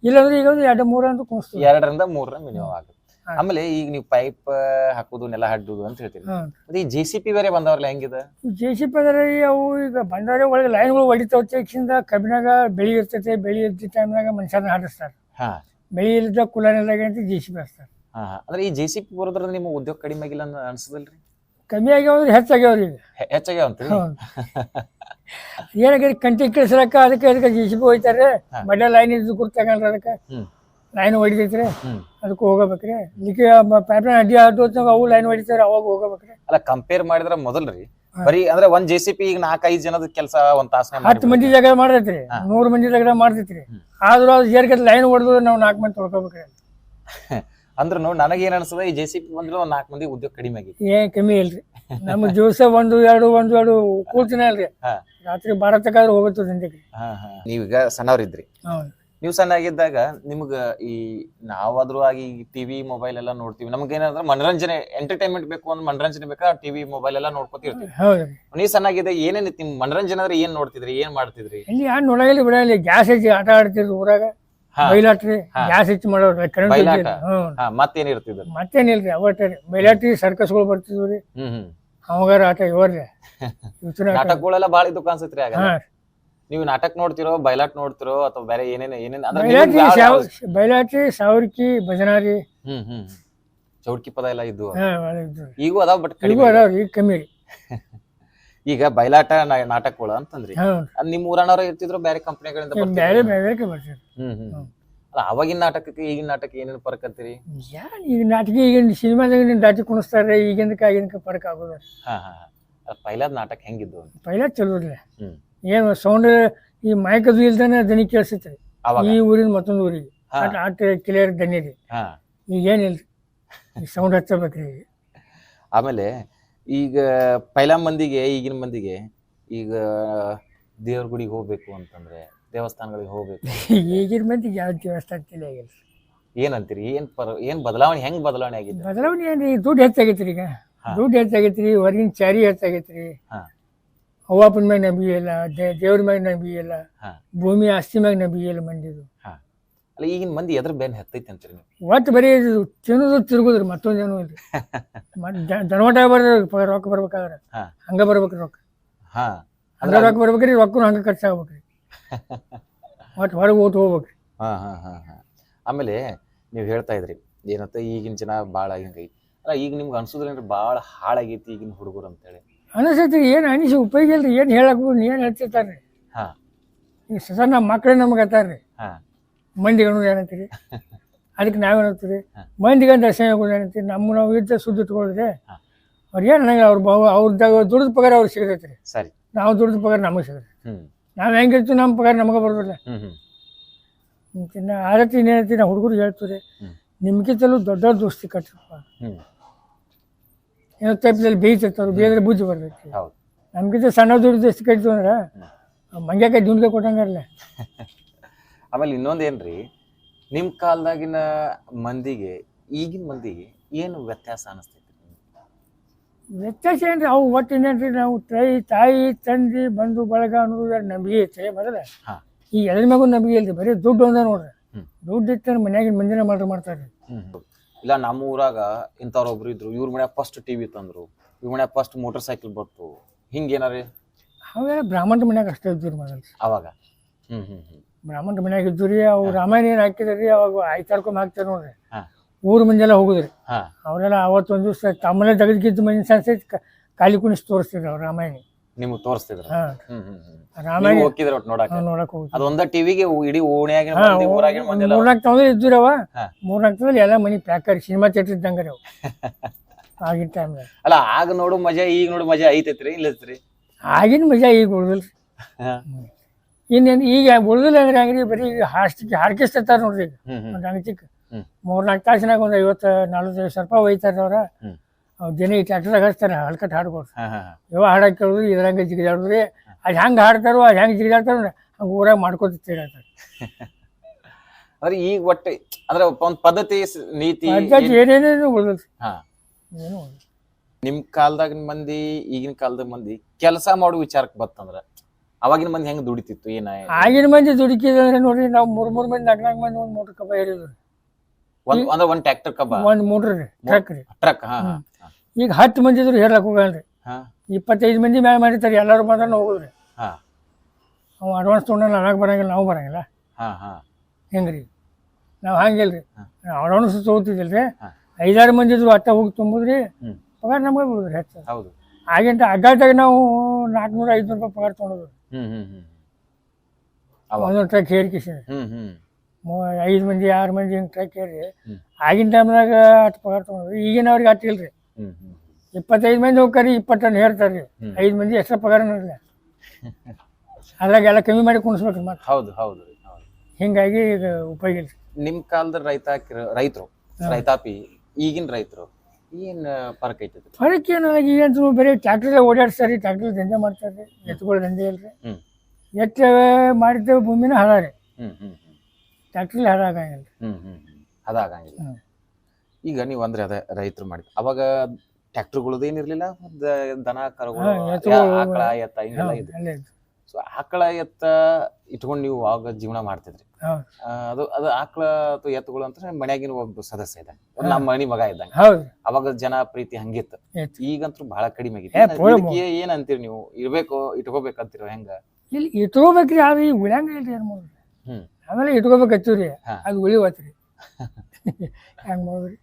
[SPEAKER 1] ಇಲ್ಲಾಂದ್ರೆ ಈಗ ಒಂದು ಎರಡು ಮೂರ ಅಂತ ಕುಣಿಸ್ತೀವಿ
[SPEAKER 2] ಎರಡರಿಂದ ಮೂರರ ಮಿನಿಮಮ್ ಆಗುತ್ತೆ. ಆಮೇಲೆ ಈಗ ನೀವು ಪೈಪ್ ಹಾಕೋದು ನೆಲ ಹಡ್ಡುದು ಅಂತ ಹೇಳ್ತೀರಿ.
[SPEAKER 1] ಅದೇ
[SPEAKER 2] ಮತ್ತೆ ಈ ಜೆ ಸಿ ಪಿ ಬೇರೆ ಬಂದವ್ರಲ್ಲ ಹೆಂಗಿದೆ?
[SPEAKER 1] ಜೆ ಸಿ ಪಿ ಅಂದ್ರೆ ಅವು ಈಗ ಬಂದವರೆ ಒಳಗೆ ಲೈನ್ಗಳು ಹೊಡಿತಾವ. ಚೆಕ್ಸಿಂದ ಕಬ್ಬಿನಾಗ ಬೆಳಿ ಇರ್ತೈತೆ ಬೆಳಿ ಇರ್ತಿ ಟೈಮ್ನಾಗ ಮನುಷ್ಯನ ಹಾಡಿಸ್ತಾರೆ.
[SPEAKER 2] ಹಾ.
[SPEAKER 1] ಬೆಳಿ ಇಲ್ಲದ ಕುಲನೆಲ್ಲಾಗ ಅಂತ ಜೆ ಸಿ ಪಿ ಹಚ್ತಾರೆ
[SPEAKER 2] ಹಾ. ಅಂದ್ರೆ ಈ ಜೆ ಸಿ ಪಿ ಬರೋದ್ರಿಂದ ನಿಮ್ಮ ಉದ್ಯೋಗ ಕಡಿಮೆ ಆಗಿಲ್ಲ ಅಂತ ಅನ್ಸದಲ್ರಿ?
[SPEAKER 1] ಕಮ್ಮಿ ಆಗ್ಯಾವ್ರಿ ಹೆಚ್ಚಾಗ್ಯಾವ್ರಿ ಈಗ
[SPEAKER 2] ಹೆ- ಹೆಚ್ಚಾಗ್ಯಾವ.
[SPEAKER 1] ಏನಾಗ್ಯದ ಕಂಟಿ ಅದಕ್ಕೆ ಅದಕ್ಕೆ ಜಿ ಸಿ ಬಿ ಹೋಯ್ತಾರೆ.
[SPEAKER 2] ಹಾ.
[SPEAKER 1] ಬಡ್ಡೆ ಲೈನ್ ಇದ್ದು ಗುರ್ತಗಲ್ರಿ ಅದಕ್ಕೆ.
[SPEAKER 2] ಹ್ಮ್.
[SPEAKER 1] ಲೈನ್ ಹೊಡಿತೈತ್ರಿ.
[SPEAKER 2] ಹ್ಮ್.
[SPEAKER 1] ಅದಕ್ಕೆ ಹೋಗಬೇಕ್ರಿ. ಇದಕ್ಕೆ ಪೈಪ್ಲೈನ್ ಅಡ್ಡಿ ಆಟೋತ್ನಾಗ ಅವು ಲೈನ್ ಹೊಡಿತಾರೆ ಅವಾಗ ಹೋಗಬೇಕ್ರಿ.
[SPEAKER 2] ಅಲ್ಲ ಕಂಪೇರ್ ಮಾಡಿದ್ರ ಮೊದಲ್ರಿ. ಬರೀ ಅಂದ್ರೆ ಒಂದ್ ಜೆ ಸಿ ಪಿ ಈಗ ನಾಲ್ಕೈದು ಜನದ ಕೆಲಸ ಒಂದ್ ತಾಸ
[SPEAKER 1] ಹತ್ತು ಮಂದಿ ಜಾಗ ಮಾಡ್ತೈತ್ರಿ.
[SPEAKER 2] ಹಾ.
[SPEAKER 1] ನೂರು ಮಂದಿ ಜಾಗ ಮಾಡ್ತೈತ್ರಿ.
[SPEAKER 2] ಹ್ಮ್.
[SPEAKER 1] ಆದ್ರೂ ಅದು ಲೈನ್ ಹೊಡೆದು ನಾವು ನಾಲ್ಕು ಮಂದಿ ತೊಳ್ಕೊಬೇಕ್ರಿ.
[SPEAKER 2] ಅಂದ್ರ ನೋಡಿ ನನಗೆ ಏನ್ ಅನ್ಸದ ಈ ಜೆ ಸಿ ಪಿ ಬಂದ್ರೆ ಒಂದ್ ನಾಲ್ಕು ಮಂದಿ ಉದ್ಯೋಗ ಕಡಿಮೆ ಆಗಿತ್ತು.
[SPEAKER 1] ಏನ್ ಕಮ್ಮಿ ಇಲ್ರಿ. ನಮ್ಮ ದಿವಸ ಒಂದು ಎರಡು ಒಂದು ಎರಡು ಕೂರ್ತಿನ ಅಲ್ರಿ
[SPEAKER 2] ಹಾ.
[SPEAKER 1] ರಾತ್ರಿ ಬಾರತಕ್ಕಾದ್ರೂ ಹೋಗುತ್ತೆ
[SPEAKER 2] ಹಾ ಹಾ. ನೀವೀಗ ಸಣ್ಣವ್ರಿದ್ರಿ.
[SPEAKER 1] ಹೌದು.
[SPEAKER 2] ನೀವು ಸಣ್ಣಾಗಿದ್ದಾಗ ನಿಮ್ಗ ಈ ನಾವಾದ್ರೂ ಆಗಿ ಟಿವಿ ಮೊಬೈಲ್ ಎಲ್ಲ ನೋಡ್ತೀವಿ. ನಮ್ಗೆ ಏನಂದ್ರೆ ಮನರಂಜನೆ ಎಂಟರ್ಟೈನ್ಮೆಂಟ್ ಬೇಕು ಅಂದ್ರೆ ಮನರಂಜನೆ ಬೇಕಾ ಟಿವಿ ಮೊಬೈಲ್ ಎಲ್ಲ ನೋಡ್ಕೊತಿರ್ತೀವಿ
[SPEAKER 1] ಹೌದ್ರಿ
[SPEAKER 2] ನೀವು ಸಣ್ಣಾಗಿದ್ದಾಗ ಏನೇನಿತ್ತು ನಿಮ್ ಮನರಂಜನೆ ಅಂದ್ರೆ ಏನ್ ನೋಡ್ತಿದ್ರಿ ಏನ್ ಮಾಡ್ತಿದ್ರಿ?
[SPEAKER 1] ಇಲ್ಲಿ ಯಾರು ನೋಡಲಿ ಬಿಡಲಿ ಗ್ಯಾಸ್ ಹಚ್ಚಿ ಆಟ ಆಡ್ತಿದ್ರು ಊರಾಗ. ಬೈಲಾಟ್ರಿ ಗ್ಯಾಸ್ ಹೆಚ್ಚು ಮಾಡೋರು ಕರೆಂಟ್
[SPEAKER 2] ಬೈಲಾಟ?
[SPEAKER 1] ಹ್ಮ್
[SPEAKER 2] ಮತ್ತೇನ್ ಇರ್ತಿದ್ರು
[SPEAKER 1] ಮತ್ತೇನಿಲ್ರಿ ಅವಟ್ಟೆ ಬೈಲಾಟ್ರಿ ಸರ್ಕಸ್ಗಳು ಬರ್ತಿದ್ವು
[SPEAKER 2] ಹ್ಮ್
[SPEAKER 1] ಅವಾಗಾರ ಆಟ ಇವ್ರಿ <laughs>
[SPEAKER 2] ನಾಟಕಗಳೆಲ್ಲ ಬಾಳ ಇದು ಕಾಣಿಸ್ತೈತ್ರಿ ಆಗ ನೀವು ನಾಟಕ ನೋಡ್ತಿರೋ ಬೈಲಾಟ್ ನೋಡ್ತಿರೋ ಅಥವಾ ಬೇರೆ ಏನೇನು ಏನೇನು ಬಯಲಾಟಿ
[SPEAKER 1] ಬೈಲಾಟ್ರಿ ಸಾವಿರಕಿ ಭಜನಾರಿ.
[SPEAKER 2] ಹ್ಮ್ ಹ್ಮ್. ಚೌಡ್ಕಿ ಪದ ಎಲ್ಲ
[SPEAKER 1] ರೀ.
[SPEAKER 2] ಈಗೂ ಅದಾವ ಬಟ್ ಕಡಿಮೆ
[SPEAKER 1] ಕಮ್ಮಿ <laughs>
[SPEAKER 2] ಈಗ ಬಯಲಾಟ ನಾಟಕಗಳು ಅಂತಂದ್ರಿ. ಅದ್ ನಿಮ್ ಊರನವ್ರ ಇರ್ತಿದ್ರು ಬೇರೆ ಕಂಪನಿಗಳಿಂದ
[SPEAKER 1] ಬೇರೆ ಬೇರೆ ಬರ್ತೀರಿ
[SPEAKER 2] ಹ್ಮ್ ಹ್ಮ್.
[SPEAKER 1] ಹ್ಮ್.
[SPEAKER 2] ಅಲ್ಲ ಅವಾಗಿನ ನಾಟಕಕ್ಕೆ ಈಗಿನ ನಾಟಕ ಏನೇನು ಫರಕ್ ಅಂತೀರಿ?
[SPEAKER 1] ಯಾರು ಈಗ ನಾಟಕ ಈಗಿನ ಸಿನಿಮಾದಾಗ ದಾಟಿ ಕುಣಿಸ್ತಾರೆ ಈಗಿನಕ್ಕೆ ಆಗಿನಕ್ಕೆ ಫರಕ್ ಆಗೋದು.
[SPEAKER 2] ಹಾ ಹಾ ಹಾ. ಪೈಲಾದ್ ನಾಟಕ ಹೆಂಗಿದ್ದು
[SPEAKER 1] ಪೈಲಾದ ಚಲೋ
[SPEAKER 2] ಹ್ಮ್.
[SPEAKER 1] ಏನು ಸೌಂಡ್ ಈ ಮೈಕದು ಇಲ್ದಾನೆ ದನಿ ಕೇಳಿಸುತ್ತೆ ಈ ಊರಿನ ಮತ್ತೊಂದು ಊರಿಗೆ. ಆಟ ಕ್ಲಿಯರ್ ದನಿ ರೀ
[SPEAKER 2] ಹಾ.
[SPEAKER 1] ಈಗ ಏನಿಲ್ರಿ ಈ ಸೌಂಡ್ ಹಚ್ಚಬೇಕ್ರಿ
[SPEAKER 2] ಆಮೇಲೆ ಈಗ ಪೈಲ ಮಂದಿಗೆ ಈಗಿನ ಮಂದಿಗೆ ಈಗ ದೇವ್ರ ಗುಡಿಗೆ ಹೋಗ್ಬೇಕು ಅಂತಂದ್ರೆ ದೇವಸ್ಥಾನಗಳಿಗೆ ಹೋಗ್ಬೇಕು <laughs>
[SPEAKER 1] ಈಗಿನ ಮಂದಿಗೆ ಯಾವ ದೇವಸ್ಥಾನ ತಿಳಿಯಾಗಿಲ್ಲ
[SPEAKER 2] ಏನಂತೀರಿ? ಏನ್ ಪರ ಏನ್ ಬದಲಾವಣೆ ಹೆಂಗ್ ಬದಲಾವಣೆ ಆಗಿದೆ?
[SPEAKER 1] ಬದಲಾವಣೆ ಏನ್ರಿ ದುಡ್ಡು ಹೆಚ್ಚಾಗೈತ್ರಿ ಈಗ. ದುಡ್ಡು ಹೆಚ್ಚಾಗೈತ್ರಿ ಹೊರಗಿನ ಚಾರಿ ಹೆಚ್ಚಾಗೈತ್ರಿ.
[SPEAKER 2] ಹಾ.
[SPEAKER 1] ಅವ್ವಾಪನ ಮ್ಯಾಗ ನಂಬಿಕೆ ಇಲ್ಲ ದೇವ್ರ ಮ್ಯಾಗ ನಂಬಿಕೆ ಇಲ್ಲ ಭೂಮಿ ಆಸ್ತಿ ಮ್ಯಾಗ ನಂಬಿಕೆ ಇಲ್ಲ ಮಂದಿದು
[SPEAKER 2] ಅಲ್ಲ ಈಗಿನ ಮಂದಿ ಎದ್ರ ಬೆನ್ ಹತ್ತೈತಿ ಅಂತೀರಿ ನೀವು?
[SPEAKER 1] ಒಟ್ಟು ಬರೀ ತಿನ್ನೋದು ತಿರುಗುದ್ರಿ ಮತ್ತೊಂದೇನು ಇಲ್ರಿ ದನವಟ <laughs> ಬರ್ರಿ ರೊಕ್ಕ ಬರ್ಬೇಕಾದ್ರೆ.
[SPEAKER 2] ಹಾ.
[SPEAKER 1] ಹಂಗ ಬರ್ಬೇಕ್ರಿ ರೊಕ್ಕ.
[SPEAKER 2] ಹಾ.
[SPEAKER 1] ಹಂಗ ರೊಕ್ಕ ಬರ್ಬೇಕ್ರಿ ರೊಕ್ಕನು ಹಂಗ ಖರ್ಚಾಗ್ಬೇಕ್ರಿ. <laughs> ಒಟ್ಟು ಹೊರಗೆ ಓದ್ ಹೋಗ್ಬೇಕ್ರಿ.
[SPEAKER 2] ಹಾ ಹಾ ಹಾ ಹಾ. ಆಮೇಲೆ ನೀವು ಹೇಳ್ತಾ ಇದ್ರಿ ಏನಂತ ಈಗಿನ ಜನ ಭಾಳ ಹಿಂಗೈತಿ ಅಲ್ಲ ಈಗ ನಿಮ್ಗೆ ಅನ್ಸುದ್ರೇನ್ರಿ ಭಾಳ ಹಾಳಾಗೈತಿ ಈಗಿನ ಹುಡುಗರು ಅಂತೇಳಿ?
[SPEAKER 1] ಅನಿಸೈತಿ ಏನು ಅನಿಸಿ ಉಪಯೋಗ ಇಲ್ರಿ ಏನು ಹೇಳಕ್ ಏನು ಹೇಳ್ತಿರ್ತಾರ್ರಿ?
[SPEAKER 2] ಹಾ.
[SPEAKER 1] ಈಗ ಸಣ್ಣ ನಮ್ಮ ಮಕ್ಕಳೇ ನಮಗೆ ಅತ್ತಾರ್ರಿ
[SPEAKER 2] ಹಾ.
[SPEAKER 1] ಮಂದಿಗೆ ಅನ್ನೋದು ಏನಂತೀರಿ? ಅದಕ್ಕೆ ನಾವೇನಂತೀರಿ ಮಂದಿಗೆ ಅಸಹ್ಯ ಆಗೋದು ಏನಂತೀರಿ? ನಮ್ಮ ನಾವು ಇದ್ದ ಸುದ್ದಿ ಇಟ್ಕೊಳಿದ್ರೆ
[SPEAKER 2] ಹಾ.
[SPEAKER 1] ಅವ್ರು ಏನು ನನಗೆ ಅವ್ರ ಬಾವು ಅವ್ರದಾಗ ದುಡ್ದು ಪಗಾರ ಅವ್ರಿಗೆ ಸಿಗತೈತಿ ರೀ
[SPEAKER 2] ಸರಿ.
[SPEAKER 1] ನಾವು ದುಡ್ದು ಪಗಾರ ನಮಗೆ ಸಿಗತ್ತೆ. ನಾವು ಹೆಂಗಿರ್ತೀವಿ ನಮ್ಮ ಪಗಾರ ನಮಗೆ ಬರೋದಿಲ್ಲ.
[SPEAKER 2] ಹ್ಮ್ ಹ್ಮ್.
[SPEAKER 1] ಮತ್ತೆ ನಾ ಆರತಿ ಹೇಳ್ತೀವಿ ನಾವು ಹುಡುಗರು ಹೇಳ್ತೀವಿ
[SPEAKER 2] ರೀ
[SPEAKER 1] ನಿಮ್ಗಿಂತಲೂ ದೊಡ್ಡ ದೋಸ್ತಿ ಕಟ್ಟಿರಪ್ಪ ಏನೋ ತಪ್ಪಿದಲ್ಲಿ ಬೇಯ್ತಿರ್ತಾರೆ ಬೇಯ್ದ್ರೆ ಬುದ್ಧಿ ಬರ್ತೈತಿ. ನಮ್ಗಿಂತ ಸಣ್ಣ ದುಡ್ಡು ದೋಸ್ತಿ ಕಟ್ಟಿತು ಅಂದ್ರೆ ಮಂಗ್ಯಾಕ ದುಂಡ್ಗೆ ಕೊಟ್ಟಂಗಾರಲ್ಲ. <laughs>
[SPEAKER 2] ಆಮೇಲೆ ಇನ್ನೊಂದೇನ್ರಿ ನಿಮ್ಮ ಕಾಲದಾಗಿನ ಮಂದಿಗೆ ಈಗಿನ ಮಂದಿಗೆ ಏನು ವ್ಯತ್ಯಾಸ ಅನಿಸ್ತೈತಿ
[SPEAKER 1] ವ್ಯತ್ಯಾಸ ಏನ್ರಿ ಅವು ಒಟ್ಟು ಇನ್ನೇನ್ರಿ ನಾವು ತಾಯಿ ತಾಯಿ ತಂದೆ ಬಂಧು ಬಳಗ ಅನ್ನೋದು ನಂಬಿಕೆ ಐತೆ ಮೊದಲ. ಈ ಎದ್ರ ಮ್ಯಾಗೂ ನಂಬಿಕೆ ಇಲ್ರಿ ಬರೀ ದುಡ್ಡು ಒಂದೇ ನೋಡ್ರಿ. ದುಡ್ಡು ಇತ್ತಂದ್ರೆ ಮನ್ಯಾಗಿನ ಮಂದಿನ ಮಾಡ್ರಿ ಮಾಡ್ತಾರೆ.
[SPEAKER 2] ಹ್ಮ್. ಇಲ್ಲ ನಮ್ಮ ಊರಾಗ ಇಂಥವ್ರೊಬ್ರು ಇದ್ರು ಇವ್ರ ಮನ್ಯಾಗ ಫಸ್ಟ್ ಟಿವಿ ತಂದ್ರು ಇವ್ರ ಮನ್ಯಾಗ ಫಸ್ಟ್ ಮೋಟರ್ ಸೈಕಲ್ ಬಂತು ಹಿಂಗೇನಾರಿ
[SPEAKER 1] ಅವೆಲ್ಲ ಬ್ರಾಹ್ಮಣ ಮನ್ಯಾಗ ಅಷ್ಟೇ ಇದ್ದು ಮೊದಲು.
[SPEAKER 2] ಅವಾಗ? ಹ್ಮ್ ಹ್ಮ್ ಹ್ಮ್.
[SPEAKER 1] ಬ್ರಾಹ್ಮಣ ಮನ್ಯಾಗ ಇದ್ದು ರೀ ಅವು ರಾಮಾಯಣ ಏನು ಹಾಕಿದ್ರಿ ಅವಾಗ ಆಯ್ತಾಡ್ಕೊಂಡ್ ಹಾಕ್ತಾರೆ ನೋಡ್ರಿ. ಊರ ಮಂದೆಲ್ಲ ಹೋಗುದ್ರಿ. ಅವರೆಲ್ಲ ಅವತ್ತೊಂದು ದಿವಸ ತಮ್ಮನೆ ತೆಗೆದಿದ್ದ ಮಂದಿ ಸಹಿತ ಖಾಲಿ ಕುಣಿಸಿ ತೋರಿಸ್ತಿದ್ರು ಅವ್ರು ರಾಮಾಯಣ.
[SPEAKER 2] ನಿಮ್ಗೆ ತೋರಿಸ್ತಿದ್ರು?
[SPEAKER 1] ರಾಮಾಯಣ
[SPEAKER 2] ಹೋಗಿದ್ರ ಒಟ್ಟು ನೋಡಾಕ
[SPEAKER 1] ನೋಡಕ್ ಹೋಗ್ತೀವಿ
[SPEAKER 2] ಅದೊಂದ ಟಿವಿಗೆ ಇಡೀ ಓಣ್ಯಾಗ
[SPEAKER 1] ಮೂರ್ನಾಲ್ಕು ತಂದ್ರೆ ಇದ್ದುರವ
[SPEAKER 2] ಹಾ.
[SPEAKER 1] ಮೂರ್ನಾಲ್ಕು ತಗೊಂಡ್ರೆ ಎಲ್ಲ ಮನಿ ಪ್ಯಾಕರ್ ಸಿನಿಮಾ ಥಿಯೇಟರ್ ಇದ್ದಂಗ ರೀ ಅವು. <laughs> ಆಗಿನ ಟೈಮ್
[SPEAKER 2] ಅಲ್ಲ ಆಗ ನೋಡು ಮಜಾ ಈಗ ನೋಡು ಮಜಾ ಐತೈತ್ರಿ ಇಲ್ಲತ್ರಿ?
[SPEAKER 1] ಆಗಿನ ಮಜಾ ಈಗ ಉಳ್ದಿಲ್ರಿ. ಇನ್ನೇನು ಈಗ ಉಳಿದಿಲ್ಲ ಅಂದ್ರೆ ಅಂಗಡಿ ಬರೀ ಈಗ ಹಾಸ್ಟಿಗೆ ಹಾರ್ಕಿಸ್ತಿರ್ತಾರೆ ನೋಡ್ರಿ ಈಗ. ಒಂದು
[SPEAKER 2] ಹ್ಮ್.
[SPEAKER 1] ಮೂರ್ನಾಲ್ಕು ತಾಸಿನಾಗ ಒಂದು ಐವತ್ತು ನಲ್ವತ್ತೈದು ಸಾವಿರ ರೂಪಾಯಿ ಒಯ್ತಾರೆ ಅವ್ರ. ದಿನ ಈ ಟ್ಯಾಕ್ಟರ್ದಾಗ ಹಚ್ತಾರೆ ಹಳ್ಕಟ್ಟು ಹಾಡ್ಕೊಡ್ರಿ ಯಾವ ಹಾಡಕ್ಕೆ ಕೇಳಿದ್ರು ಇದ್ರಂಗೆ ಜಿಗಿದಾಡಿದ್ರಿ. ಅದು ಹೆಂಗೆ ಹಾಡ್ತಾರೋ ಅದು ಹೆಂಗೆ ಜಿಗಿದಾಡ್ತಾರೋ ಹಂಗೆ ಊರಾಗ ಮಾಡ್ಕೊತಿರ್ತೀರ <laughs>
[SPEAKER 2] ಅಂದ್ರೆ ಈಗ ಒಟ್ಟೆ ಅಂದ್ರೆ ಒಂದು ಪದ್ಧತಿ ನೀತಿ
[SPEAKER 1] ಪದ್ಧತಿ ಏನೇನೇನು
[SPEAKER 2] ಉಳಿದ್ರಿ
[SPEAKER 1] ಏನು ಉಳ್ದಿಲ್ಲ.
[SPEAKER 2] ನಿಮ್ ಕಾಲದಾಗಿನ ಮಂದಿ ಈಗಿನ ಕಾಲದ ಮಂದಿ ಕೆಲಸ ಮಾಡೋ ವಿಚಾರಕ್ಕೆ ಬತ್ತಂದ್ರ ಅವಾಗಿನ ಮಂದಿ ಹೆಂಗ್ ದುಡಿತಿತ್ತು ಏನ?
[SPEAKER 1] ಆಗಿನ ಮಂದಿ ದುಡಿಕಿದ್ರೆ ನೋಡ್ರಿ ನಾವು ಮೂರ್ ಮೂರ್ ಮಂದಿ ನಾಲ್ಕು ನಾಲ್ಕು ಮಂದಿ ಒಂದು ಮೋಟರ್ ಕಬ್ಬ ಏರಿದ್ರು
[SPEAKER 2] ಒಂದ್ ಒಂದು ಒಂದ್ ಟ್ರ್ಯಾಕ್ಟರ್ ಕಬ್ಬ?
[SPEAKER 1] ಒಂದು ಮೂಟ್ರ್ ರೀ ಟ್ರಕ್ ರೀ.
[SPEAKER 2] ಟ್ರಕ್ ಹಾ
[SPEAKER 1] ಈಗ ಹತ್ತು ಮಂದಿ ಇದ್ರು ಹೇಳಕ್ ಹೋಗಲ್ರಿ. ಇಪ್ಪತ್ತೈದು ಮಂದಿ ಮ್ಯಾಲ ಮಾಡಿರ್ತಾರೆ ಎಲ್ಲರೂ ಬಂದ್ರೆ ಹೋಗುದ್ರಿ. ಅವ್ ಅಡ್ವಾನ್ಸ್ ತೊಗೊಂಡ ನನಗೆ ಬರಂಗಿಲ್ಲ ನಾವು ಬರಂಗಿಲ್ಲ.
[SPEAKER 2] ಹಾ ಹಾ.
[SPEAKER 1] ಹೆಂಗ್ರಿ? ನಾವು ಹಂಗಿಲ್ರಿ. ಅಡ್ವಾನ್ಸ್ ತೊಗೋತಿದ್ದಿಲ್ರಿ. ಐದಾರು ಮಂದಿ ಇದ್ರು ಅಟ್ಟ ಹೋಗಿ ತುಂಬುದ್ರಿ ಪಗಾರ ನಮಗೆ ಬಿಡುದ್ರಿ ಹೆಚ್ಚು.
[SPEAKER 2] ಹೌದು.
[SPEAKER 1] ಆಗಿಂತ ಅಡ್ಡಾಟಾಗ ನಾವು ನಾಲ್ಕುನೂರ ಐದುನೂರು ರೂಪಾಯಿ ಪಗಾರ ತೊಗೊಂಡ್ರು ಒಂದೊಂದು ಟ್ರಕ್ ಹೇರಿಕಿಸಿ
[SPEAKER 2] ಹ್ಮ್ ಹ್ಮ್.
[SPEAKER 1] ಐದು ಮಂದಿ ಆರು ಮಂದಿ ಹಿಂಗೆ ಟ್ರಕ್ ಹೇರಿ. ಆಗಿನ ಟೈಮ್ನಾಗ ಅಷ್ಟು ಪಗಾರ ತೊಗೊಂಡ್ರು. ಈಗಿನವ್ರಿಗೆ ಅಟ್ಟು ಇಲ್ರಿ. ಇಪ್ಪತ್ತೈದು ಮಂದಿ ಹೋಗ್ಕರಿ ಇಪ್ಪತ್ತು ಟನ್ ಹೇರ್ತಾರೆ ರೀ ಐದು ಮಂದಿ ಎಕ್ಸ್ಟ್ರಾ ಪಗಾರ ಇಲ್ಲ <laughs> ಅದ್ರಾಗ ಎಲ್ಲ ಕಮ್ಮಿ ಮಾಡಿ ಕುಣಿಸ್ಬೇಕು ಮತ್ತೆ.
[SPEAKER 2] ಹೌದು ಹೌದು
[SPEAKER 1] ಹಿಂಗಾಗಿ ಇದು ಉಪಯೋಗ ಇಲ್ಲ
[SPEAKER 2] ನಿಮ್ ಕಾಲದ ರೈತ ರೈತರು ರೈತಾಪಿ ಈಗಿನ ರೈತರು ಏನ್ ಫರಕ್ ಐತದ
[SPEAKER 1] ಫರಕ್ ಏನು ಬೇರೆ ಟ್ಯಾಕ್ಟ್ರಲ್ಲೇ ಓಡಾಡ್ಸ್ತಾರೆ ಟ್ಯಾಕ್ಟ್ರಲ್ಲಿ ದಂಧೆ ಮಾಡ್ತಾರೆ ಎತ್ತುಗಳು ದಂಧೆ ಇಲ್ರಿ ಎತ್ತ ಮಾಡಿದ್ದೇವೆ ಭೂಮಿನ ಹದ ರೀ.
[SPEAKER 2] ಹ್ಮ್ ಹ್ಮ್ ಹ್ಮ್.
[SPEAKER 1] ಟ್ಯಾಕ್ಟ್ರಲ್ಲಿ ಹದ ಆಗಂಗಿಲ್ಲ
[SPEAKER 2] ಹ್ಮ್ ಹ್ಮ್ ಈಗ ನೀವು ಅಂದ್ರೆ ಅದ ರೈತರು ಮಾಡಿ ಅವಾಗ ಟ್ರ್ಯಾಕ್ಟರ್ಗಳದ್ದು ಏನಿರ್ಲಿಲ್ಲ ದನ ಕರುಗಳು ಆಕಳ ಎತ್ತ ಹಿಂಗೆಲ್ಲ ಇದೆ
[SPEAKER 1] ಇದ್ದು
[SPEAKER 2] ಸೊ ಆಕಳ ಎತ್ತ ಇಟ್ಕೊಂಡು ನೀವು ಆಗ ಜೀವನ ಮಾಡ್ತಿದ್ರಿ. ಅದು ಅದು ಆಕಳ ಅಥವಾ ಎತ್ತುಗಳು ಅಂತ ಮನ್ಯಾಗಿನ ಒಬ್ಬ ಸದಸ್ಯ ಇದೆ ನಮ್ಮ ಮನಿ ಮಗ ಇದ್ದಂಗ ಅವಾಗ ಜನ ಪ್ರೀತಿ ಹಂಗಿತ್ತು. ಈಗಂತೂ ಬಹಳ ಕಡಿಮೆ ಆಗಿದೆ ಏನ್ ಅಂತೀರಿ ನೀವು? ಇರ್ಬೇಕು ಇಟ್ಕೋಬೇಕಂತೀರ ಹೆಂಗ?
[SPEAKER 1] ಇಲ್ಲಿ ಇಟ್ಕೋಬೇಕ್ರಿ ಆದ್ರೆ ಈಗ ಉಳಿಯಂಗ ಇಲ್ರಿ ಏನು
[SPEAKER 2] ಹ್ಮ್.
[SPEAKER 1] ಆಮೇಲೆ ಇಟ್ಕೋಬೇಕು ರೀ ಅದು ಉಳಿವತ್ರಿ. ಹೆಂಗ್ ಮಾಡ್ರಿ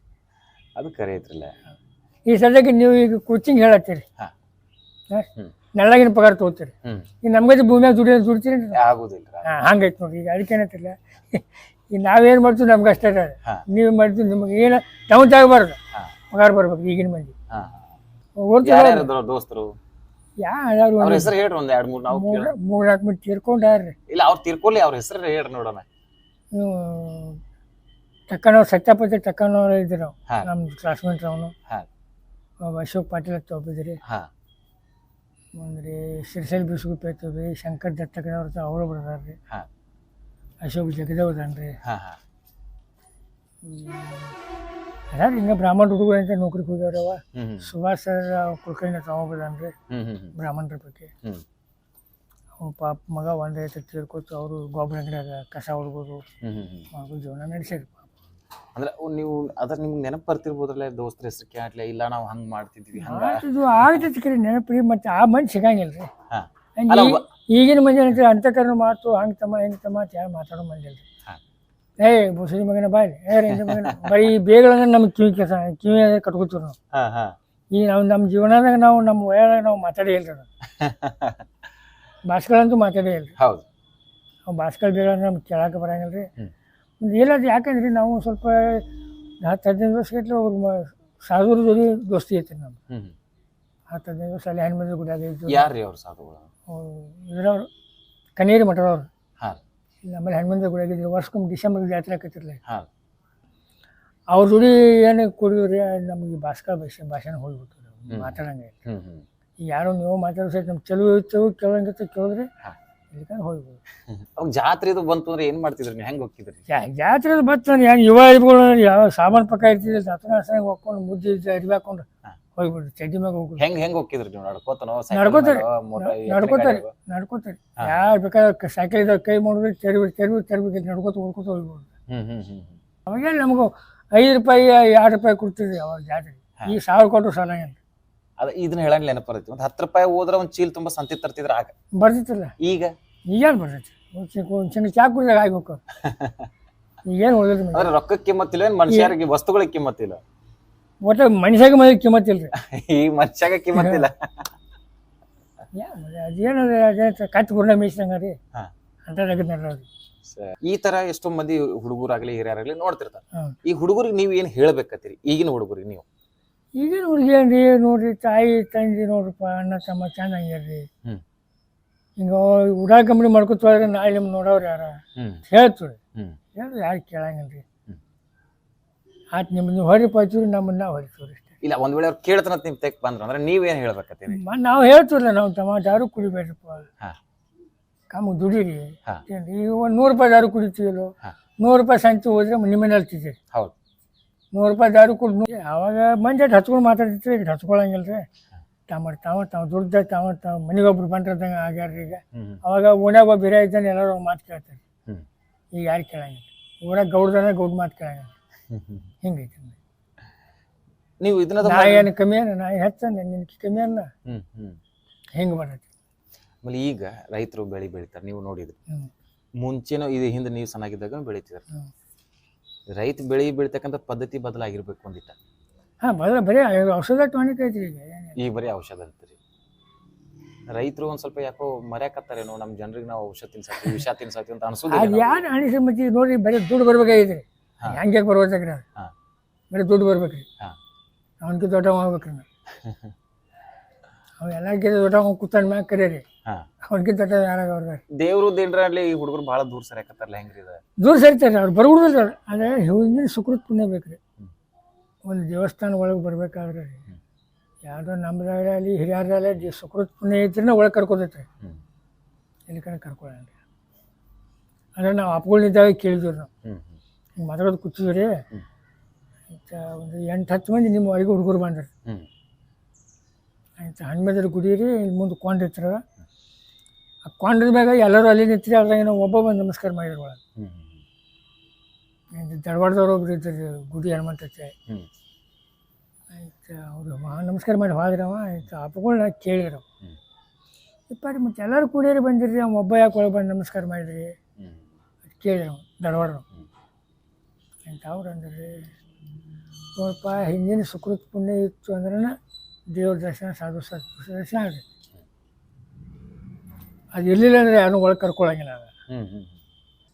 [SPEAKER 2] ಅದು ಕರೆ ಐತ್ರಲ್ಲ.
[SPEAKER 1] ಈ ಸದ್ಯಕ್ಕೆ ನೀವು ಈಗ ಕೋಚಿಂಗ್ ಹೇಳತ್ತೀರಿ.
[SPEAKER 2] ಹಾ.
[SPEAKER 1] ಹಾ? ನೆಳ್ಳಾಗಿನ ಪಗಾರ ತಗೋತೀರಿ. ಈಗ ನಮ್ಗದ ಭೂಮಿಯಾಗ ದುಡಿಯೋ ದುಡ್ತೀರಿ
[SPEAKER 2] ಆಗುದಿಲ್ಲ
[SPEAKER 1] ಹಂಗೈತಿ ನೋಡ್ರಿ ಈಗ ಅದಕ್ಕೆ ಏನತ್ತಿಲ್ಲ <laughs> ಈಗ ನಾವೇನ್ ಮಾಡ್ತೀವಿ ನಮ್ಗೆ ಅಷ್ಟೇ ನೀವ್ ಮಾಡ್ತೀವಿ ನಿಮಗೆ ಏನು ಡೌನ್ ಆಗಬಾರ್ದು
[SPEAKER 2] ಹಾ.
[SPEAKER 1] ಪಗಾರ ಬರ್ಬೇಕು ಈಗಿನ ಮಂದಿ.
[SPEAKER 2] ಹಾ. ದೋಸ್ತರು?
[SPEAKER 1] ಯಾರು
[SPEAKER 2] ಹೆಸರು ಹೇಳ್ರಿ ಒಂದ್ ಎರಡ್ ಮೂರ್ ನಾವು
[SPEAKER 1] ಮೂರ್ ಮೂರ್ನಾಲ್ಕು ಮಂದಿ ತೀರ್ಕೊಂಡಾರ್ರಿ.
[SPEAKER 2] ಇಲ್ಲ ಅವ್ರು ತಿರ್ಕೊಳ್ಳಿ ಅವ್ರ ಹೆಸರು ಹೇಳ್ರಿ ನೋಡೋಣ.
[SPEAKER 1] ನೀವು ಟಕ್ಕನವ್ರು ಸತ್ಯಪತಿ ಟಕ್ಕನವ್ರು ಇದ್ರು.
[SPEAKER 2] ಹಾ.
[SPEAKER 1] ನಮ್ಮ ಕ್ಲಾಸ್ಮೇಟ್ ಅವನು.
[SPEAKER 2] ಹಾ.
[SPEAKER 1] ಅಶೋಕ್ ಪಾಟೀಲ್ ಅಂತ ಒಬ್ಬಿದ್ರಿ ಅಂದ್ರೆ ಸಿರ್ಸಲ್ ಶಂಕರ್ ಐತದ್ರಿ ಶಂಕರ್ ದತ್ತಕನವ್ರ ಅವರು ಬರ್ದಾರ್ರಿ
[SPEAKER 2] ಹಾ.
[SPEAKER 1] ಅಶೋಕ್ ಜಗದೇವ್ ರೀ
[SPEAKER 2] ಹಾಂ ಹಾಂ.
[SPEAKER 1] ಅದಾರ ಹಿಂಗೆ ಬ್ರಾಹ್ಮಣ ಹುಡುಗರು ಅಂತ ನೌಕರಿ ಹೋಗ್ಯಾರವ
[SPEAKER 2] ಹ್ಮ್
[SPEAKER 1] ಸುಭಾಷ್ ಸರ್ ಕುಲಕರ್ಣಿ
[SPEAKER 2] ಹ್ಮ್ ಹ್ಮ್
[SPEAKER 1] ಬ್ರಾಹ್ಮಣರ ಬಗ್ಗೆ.
[SPEAKER 2] ಹ್ಮ್.
[SPEAKER 1] ಅವ್ನ ಪಾಪ ಮಗ ಒಂದೇ ಐತೆ ತಿಳ್ಕೊತು ಅವರು ಗೊಬ್ಬರ ಅಂಗಡಿಯಾಗ ಕಸ
[SPEAKER 2] ಹುಡುಗೋದು
[SPEAKER 1] ಮಗು ಜೀವನ ನಡೆಸ್ಯಾರಿ ಪಾಪ
[SPEAKER 2] ಅಂದ್ರೆ ನೀವು ಅದ್ರ ನಿಮ್ಗೆ ನೆನಪು ಬರ್ತಿರ್ಬೋದ್ರಲ್ಲ ದೋಸ್ತ್ರ ಹೆಸರು ಕೇಳಟ್ಲೆ ಇಲ್ಲ ನಾವು ಹಂಗ್ ಮಾಡ್ತಿದ್ವಿ ಹಂಗ?
[SPEAKER 1] ಇದು ಆಗ್ತೈತಿ ಕರೆ ನೆನಪು ಮತ್ತೆ ಆ ಮನ್ ಸಿಗಂಗಿಲ್ಲ ರೀ
[SPEAKER 2] ಹಾ.
[SPEAKER 1] ಹಂಗೆ
[SPEAKER 2] ಅಲ್ಲ, ಒಬ್ಬ-
[SPEAKER 1] ಈಗಿನ ಮಂದಿ ಏನಂತೀರಿ ಅಂತಕರ್ನ ಮಾತು ಹಂಗೆ ತಮ್ಮ ಹೆಂಗೆ ತಮ್ಮ ಅಂತ ಯಾರು ಮಾತಾಡೋ ಮಂದಿ ಅಲ್ರಿ
[SPEAKER 2] ಹಾ.
[SPEAKER 1] ಏ ಬುಸರಿ ಮಗನ ಬಾಯ್ ಏ ರೇಂಜ ಮಗನ ಬರೀ ಬೇಗಳನ್ನ ನಮ್ಗೆ ಕಿವಿ ಕೆಲಸ ಕಿವಿ ಕಟ್ಕೋತೀವಿ ನಾವು.
[SPEAKER 2] ಹಾ ಹಾ.
[SPEAKER 1] ಈಗ ನಾವು ನಮ್ಮ ಜೀವನದಾಗ ನಾವು ನಮ್ಮ ವಯದಾಗ ನಾವು ಮಾತಾಡೇ ಇಲ್ರಿ ನಾವು. <laughs> ಅಂತೂ ಮಾತಾಡೇ ಇಲ್ರಿ.
[SPEAKER 2] ಹೌದು.
[SPEAKER 1] ಭಾಸ್ಕರ್ ಬೇಗ ನಮ್ಗೆ ಕೇಳಕ್ಕೆ ಬರಂಗಿಲ್ಲ ರೀ
[SPEAKER 2] ಹ್ಮ್.
[SPEAKER 1] ಇಲ್ಲದ ಯಾಕಂದ್ರೆ ನಾವು ಸ್ವಲ್ಪ ಹತ್ತು ಹದಿನೈದು ವರ್ಷ ಗಟ್ಲೆ ಅವ್ರ ಸಾಧುರ ಜೊತೆ ದೋಸ್ತಿ ಐತೆ
[SPEAKER 2] ಹ್ಮ್.
[SPEAKER 1] ಹತ್ತು ಹದಿನೈದು ವರ್ಷ ಅಲ್ಲಿ ಹೆಣ್ಮಂದಿ ಗುಡಿಯಾಗ ಇದ್ದು
[SPEAKER 2] ರೀ ಅವ್ರ ಸಾಧುಗಳು?
[SPEAKER 1] ಇದ್ರವ್ರು ಕನೇರಿ ಮಠದವ್ರು.
[SPEAKER 2] ಹಾ.
[SPEAKER 1] ನಮ್ಮಲ್ಲಿ ಗುಡಿಯಾಗ ಇದ್ರು ವರ್ಷಕ್ಕೊಮ್ಮೆ ಡಿಸೆಂಬರ್ ಜಾತ್ರೆ ಆಕತಿರ್ಲಿ
[SPEAKER 2] ಹಾ.
[SPEAKER 1] ಅವ್ರ ಜೋಡಿ ಏನು ಕುಡಿದ್ರಿ ನಮಗೆ ಭಾಸ್ಕರ್ ಭಾಷೆ ಭಾಷೆನ ಹೋಗ್ಬಿಟ್ಟು. ಮಾತಾಡಂಗೆ. ಯಾರೋ ನೀವು ಮಾತಾಡೋ ಸಹಿತ ನಮ್ಗೆ ಚಲೋ ಇತ್ತು ಕೇಳಂಗಿತ್ತು ಕೇಳಿದ್ರೆ
[SPEAKER 2] ಹಾ.
[SPEAKER 1] ಇಲ್ಲಿಕಂದ್ರೆ ಹೋಗ್ಬೋದು
[SPEAKER 2] ಅವಾಗ ಜಾತ್ರೆ ಇದು ಬಂತು ಅಂದ್ರೆ ಏನ್ ಮಾಡ್ತಿದ್ರಿ ನೀವು? ಹೆಂಗ್ ಹೋಗ್ತಿದ್ರಿ?
[SPEAKER 1] ಜಾತ್ರೆ ಬತ್ತು ಹೆಂಗ್ ಯುವ ಇರ್ಬೋದು ಯಾವ ಸಾಮಾನು ಪಕ್ಕ ಇರ್ತಿದ್ದೆ ದತ್ತನಾಸನ ಹೋಗ್ಕೊಂಡು ಮುದ್ದೆ ಅರಿವಿ ಹಾಕೊಂಡು. ಹೋಗ್ಬಿಡ್ರಿ ಚಡ್ಡಿ ಮ್ಯಾಗ ಹೋಗ್ಬೋದು
[SPEAKER 2] ಹೆಂಗ್ ಹೆಂಗ್ ಹೋಗ್ತಿದ್ರಿ ನೀವು? ನಡ್ಕೋತನೋ
[SPEAKER 1] ನಡ್ಕೋತಾರೆ ನಡ್ಕೋತಾರೆ ನಡ್ಕೋತಾರೆ. ಯಾರು ಬೇಕಾದ್ರೆ ಸೈಕಲ್ ಇದ್ದಾಗ ಕೈ ಮಾಡಿದ್ರೆ ತೆರವಿ ತೆರವಿ ತೆರವಿ ನಡ್ಕೋತ ಹೋಗ್ಕೋತ ಹೋಗ್ಬೋದು
[SPEAKER 2] ಹ್ಮ್ ಹ್ಮ್ ಹ್ಮ್ ಹ್ಮ್.
[SPEAKER 1] ನಮಗ ಐದು ರೂಪಾಯಿ ಎರಡು ರೂಪಾಯಿ ಕೊಡ್ತಿದ್ರಿ ಅವಾಗ ಜಾತ್ರೆ.
[SPEAKER 2] ಈ
[SPEAKER 1] ಈಗ ಸಾವಿರ ಕೊಟ್ಟರು ಸಾಲ ಏನು
[SPEAKER 2] ಅದ ಇದನ್ನ ಹೇಳಂಗಿಲ್ಲ ಏನಪ್ಪ ಒಂದ್ ಹತ್ತು ರೂಪಾಯಿ ಹೋದ್ರೆ ಒಂದ್ ಚೀಲ ತುಂಬಾ ಸಂತಿ ತರ್ತಿದ್ರ ಆಗ.
[SPEAKER 1] ಬರ್ತಿತ್ತಲ್ಲ.
[SPEAKER 2] ಈಗ?
[SPEAKER 1] ಈಗೇನು ಬರ್ತೈತಿ ಚಿನ್ನ ಚಾ ಕುಡಿದಾಗ ಆಗ್ಬೇಕು ಈಗೇನು ಉಳಿದ್ರಿ
[SPEAKER 2] ಅಂದ್ರೆ ರೊಕ್ಕಕ್ಕೆ ಕಿಮ್ಮತ್ತಿಲ್ಲ ಏನ್ ಮನುಷ್ಯರಿಗೆ ವಸ್ತುಗಳಿಗೆ ಕಿಮ್ಮತ್ತಿಲ್ಲ
[SPEAKER 1] ಒಟ್ಟು ಮನುಷ್ಯಾಗ ಮನೆಗೆ ಕಿಮ್ಮತ್ತಿಲ್ರಿ
[SPEAKER 2] ಈ ಮನುಷ್ಯಾಗ ಕಿಮ್ಮತ್ತಿಲ್ಲ
[SPEAKER 1] ಅದೇನದ ಅದೇ ಕತ್ತು ಗುರ್ಣ ರೀ. ನೋಡ್ರಿ
[SPEAKER 2] ಈ ತರ ಎಷ್ಟೋ ಮಂದಿ ಹುಡುಗರಾಗ್ಲಿ ಹಿರಿಯರಾಗ್ಲಿ ನೋಡ್ತಿರ್ತಾರ. ಈ ಹುಡುಗರಿಗೆ ನೀವು ಏನ್ ಹೇಳ್ಬೇಕತ್ತೀರಿ? ಈಗಿನ ಹುಡುಗರಿಗೆ ನೀವು.
[SPEAKER 1] ಈಗಿನ ಹುಡುಗಿ ಏನ್ರಿ ನೋಡ್ರಿ ತಾಯಿ ತಂದಿ ನೋಡ್ರಪ್ಪ ಅಣ್ಣ ತಮ್ಮ ಚೆನ್ನಾಗಿರ್ರಿ. ಹಿಂಗ ಉಡಾ ಕಂಪ್ನಿ ಮಾಡ್ಕೊತ ಹೋದ್ರೆ ನಾಳೆ ನಿಮ್ ನೋಡೋರು ಯಾರ? ಹೇಳ್ತೀವಿ
[SPEAKER 2] ಹ್ಮ್.
[SPEAKER 1] ಹೇಳಿ ಯಾರು ಕೇಳಂಗಿಲ್ರಿ.
[SPEAKER 2] ಆಯ್ತು
[SPEAKER 1] ಆತ್ ನಿಮ್ಮನ್ನ ಹೊರಿ ಪಾಯ್ತೀವಿ ನಮ್ಮನ್ನ ಹೊರಿತೀವಿ ಅಷ್ಟೇ
[SPEAKER 2] ಇಲ್ಲ ಒಂದ್ ವೇಳೆ ಅವ್ರು ಕೇಳ್ತಾನಂತ ನಿಮ್ ತೆಕ್ ಬಂದ್ರ ಅಂದ್ರೆ ನೀವೇನ್ ಹೇಳ್ಬೇಕತ್ತೀರಿ?
[SPEAKER 1] ಮ- ನಾವು ಹೇಳ್ತೀವಲ್ಲ ನಾವು ತಮ್ಮ ದಾರು ಕುಡಿಬೇಡ್ರಪ್ಪ.
[SPEAKER 2] ಹಾ.
[SPEAKER 1] ಕಮ್ಮ ದುಡೀರಿ.
[SPEAKER 2] ಹಾ.
[SPEAKER 1] ಏನ್ರಿ? ಈಗ ಒಂದು ನೂರು ರೂಪಾಯಿ ದಾರು ಕುಡಿತೀವಲ್ಲೋ
[SPEAKER 2] ಹಾ.
[SPEAKER 1] ನೂರು ರೂಪಾಯಿ ಸಂತಿ ಹೋದ್ರೆ ನಿಮ್ಮನ್ನ ಹೇಳ್ತಿದ್ದೀರಿ
[SPEAKER 2] ಹೌದು.
[SPEAKER 1] ನೂರು ರೂಪಾಯಿ ದಾರು ಕುಡ್ ಅವಾಗ ಮಂದಿ ಅಟ್ ಹಚ್ಕೊಂಡು ಮಾತಾಡ್ತಿರ್ತೀವಿ ಈಗ ಹಚ್ಕೊಳಂಗಿಲ್ಲ ತಮ್ಮ ತಾವ ತಾವು ದುಡ್ದ ತಾವ ತಾವು ಮನೆಗೊಬ್ರು ಬಂದಿರ್ದಂಗೆ ಆಗ್ಯಾರ್ರಿ ಈಗ. ಅವಾಗ ಓಣ್ಯಾಗ ಒಬ್ಬ ಬೇರೆ ಇದ್ದಾನೆ ಎಲ್ಲರೂ ಮಾತು ಕೇಳ್ತಾರೆ. ಈಗ ಯಾರು ಕೇಳಂಗಿಲ್ಲ. ಊರಾಗ ಗೌಡ್ದನ ಗೌಡ್ ಮಾತು ಕೇಳಂಗಿಲ್ಲ. ಹಿಂಗೈತಿ
[SPEAKER 2] ನೀವು ಇದನ್ನ
[SPEAKER 1] ನಾ ಏನು ಕಮ್ಮಿ ಅನ್ನ ನಾ ಹೆಚ್ಚ ನಿನ್ನ ಕಮ್ಮಿ ಅನ್ನ ಹಿಂಗೆ ಬರ್ತೈತಿ.
[SPEAKER 2] ಆಮೇಲೆ ಈಗ ರೈತರು ಬೆಳಿ ಬೆಳಿತಾರೆ ನೀವು ನೋಡಿದ್ರಿ. ಮುಂಚೆನೂ ಇದು ಹಿಂದೆ ನೀವು ಚೆನ್ನಾಗಿದ್ದಾಗ ಬೆಳಿತಿದ್ರು. ರೈತ ಬೆಳಿ ಬೆಳಿತಕ್ಕಂಥ ಪದ್ಧತಿ ಬದಲಾಗಿರ್ಬೇಕು ಒಂದಿಟ್ಟ
[SPEAKER 1] ಹಾಂ ಬದಲ ಬರೀ ಔಷಧ ಟಾನಿಕ್ ಐತ್ರಿ ಈಗ. ಏನಿಲ್ಲ.
[SPEAKER 2] ಈ ಬರೀ ಔಷಧ ಅಂತೀರಿ ರೈತರು ಒಂದ್ ಸ್ವಲ್ಪ ಯಾಕೋ ಮರ್ಯಾಕತ್ತಾರೇನೋ ನಮ್ಮ ಜನರಿಗೆ ನಾವು ಔಷಧ ತಿನ್ಸಾತಿ ವಿಷ ತಿನ್ಸಾತಿ ಅಂತ
[SPEAKER 1] ಅದು
[SPEAKER 2] ಅನ್ಸೋದಿಲ್ಲ
[SPEAKER 1] ಯಾರು ಅನಿಸಿ ಮತ್ತೆ ನೋಡ್ರಿ ಬರೀ ದುಡ್ಡು ಬರ್ಬೇಕಾಗೈತ್ರಿ
[SPEAKER 2] ಹಾ.
[SPEAKER 1] ಹೆಂಗೆ ಬರ್ಬೇಕ್ರಿ ಅದು
[SPEAKER 2] ಹಾ.
[SPEAKER 1] ಬರೀ ದುಡ್ಡು ಬರ್ಬೇಕ್ರಿ.
[SPEAKER 2] ಹಾ.
[SPEAKER 1] ಅವನಿಗೆ ದೊಡ್ಡ ಹೋಗ್ಬೇಕ್ರಿ ನಾವು. ಅವ ಎಲ್ಲಕ್ಕಿಂತ ದೊಡ್ಡ ಕೂತಾನ ಮ್ಯಾಗ ಕರೀರಿ.
[SPEAKER 2] ಹಾ.
[SPEAKER 1] ಅವನಿಗೆ ದೊಡ್ಡ ಯಾರಾಗ ಅವ್ರಿಗೆ
[SPEAKER 2] ದೇವ್ರು ಅಲ್ಲಿ ಈ ಹುಡುಗರು ಬಹಳ ದೂರ ಸರಿಯಾಕತ್ತಾರಲ್ಲ ಹೆಂಗ್ರಿ ಇದು?
[SPEAKER 1] ದೂರ ಸರಿತಾರೆ ಅವ್ರು ಬರ್ಬಿಡ್ತಾರೆ ಅಂದ್ರೆ ಆದರೆ ಹಿಂದಿನ ಸುಕೃತ್ ಪುಣ್ಯ ಬೇಕ್ರಿ. ಒಂದು ದೇವಸ್ಥಾನ ಒಳಗೆ ಬರ್ಬೇಕಾದ್ರೆ ರೀ ಯಾವುದೋ ನಮ್ಮದಾಗಲಿ ಹಿರಿಯರಲ್ಲಿ ಸುಕೃತ್ ಪುಣ್ಯ ಇದ್ರೆ ಒಳಗೆ
[SPEAKER 2] ಕರ್ಕೊತೈತೆ
[SPEAKER 1] ಇಲ್ಲಿ ಕಡೆ ಕರ್ಕೊಳ್ಳಂಗೆ ಅಂದ್ರೆ ನಾವು ಅಪ್ಗಳಿದ್ದಾಗ ಕೇಳಿದ್ವಿ ನಾವು ಹಿಂಗೆ ಮಾತಾಡೋದು ಕೂತಿದ್ವಿ ರೀ.
[SPEAKER 2] ಹ್ಮ್.
[SPEAKER 1] ಒಂದು ಎಂಟು ಹತ್ತು ಮಂದಿ ನಿಮ್ಮ ಹೊರಗೆ ಹುಡುಗರು ಬಂದ್ರಿ. ಆಯ್ತು ಹನುಮದ್ರ ಗುಡಿ ರೀ ಇಲ್ಲಿ ಮುಂದೆ ಕೊಂಡಿರ್ತಾರ ಆ ಕೊಂಡದ ಮ್ಯಾಗ ಎಲ್ಲರೂ ಅಲ್ಲಿ ನಿಂತ್ರಿ ಅದ್ರಾಗ ನಾವು ಒಬ್ಬ ಬಂದು ನಮಸ್ಕಾರ ಮಾಡಿದ್ರು ಒಳಗೆ. ದಡವಾಡ್ದವ್ರು ಒಬ್ರು ಇದ್ದರು ಗುಡಿ ಹನುಮಂತಕ್ಕೆ
[SPEAKER 2] ಹ್ಮ್.
[SPEAKER 1] ಆಯ್ತು ಅವರು ನಮಸ್ಕಾರ ಮಾಡಿ ಹೋದ್ರವ ಆಯ್ತು. ಅಪ್ಪಗಳನ್ನ ಕೇಳಿದ್ರು.
[SPEAKER 2] ಹ್ಮ್.
[SPEAKER 1] ಇಪ್ಪ ರೀ ಮತ್ತೆ ಎಲ್ಲರೂ ಕೂಡಿಯರು ಬಂದಿರಿ ಅವ್ನು ಒಬ್ಬ ಯಾಕೆ ಒಳಗೆ ಬಂದು ನಮಸ್ಕಾರ ಮಾಡಿದ್ರಿ? ಕೇಳಿದ್ರು ದಡವಾಡ್ರು
[SPEAKER 2] ಅಂತ
[SPEAKER 1] ಆಯ್ತು ಅವ್ರು ಅಂದ್ರಿ ನೋಡಪ್ಪ ಹಿಂದಿನ ಸುಕೃತ್ ಪುಣ್ಯ ಇತ್ತು ಅಂದ್ರೆ ದೇವ್ರ ದರ್ಶನ ಸಾಧು ಸಾಧು ದರ್ಶನ ಆಗುತ್ತೆ ಅದು ಇರಲಿಲ್ಲ ಅಂದ್ರೆ ಯಾರನ್ನೂ ಒಳಗೆ ಕರ್ಕೊಳಂಗಿಲ್ಲ.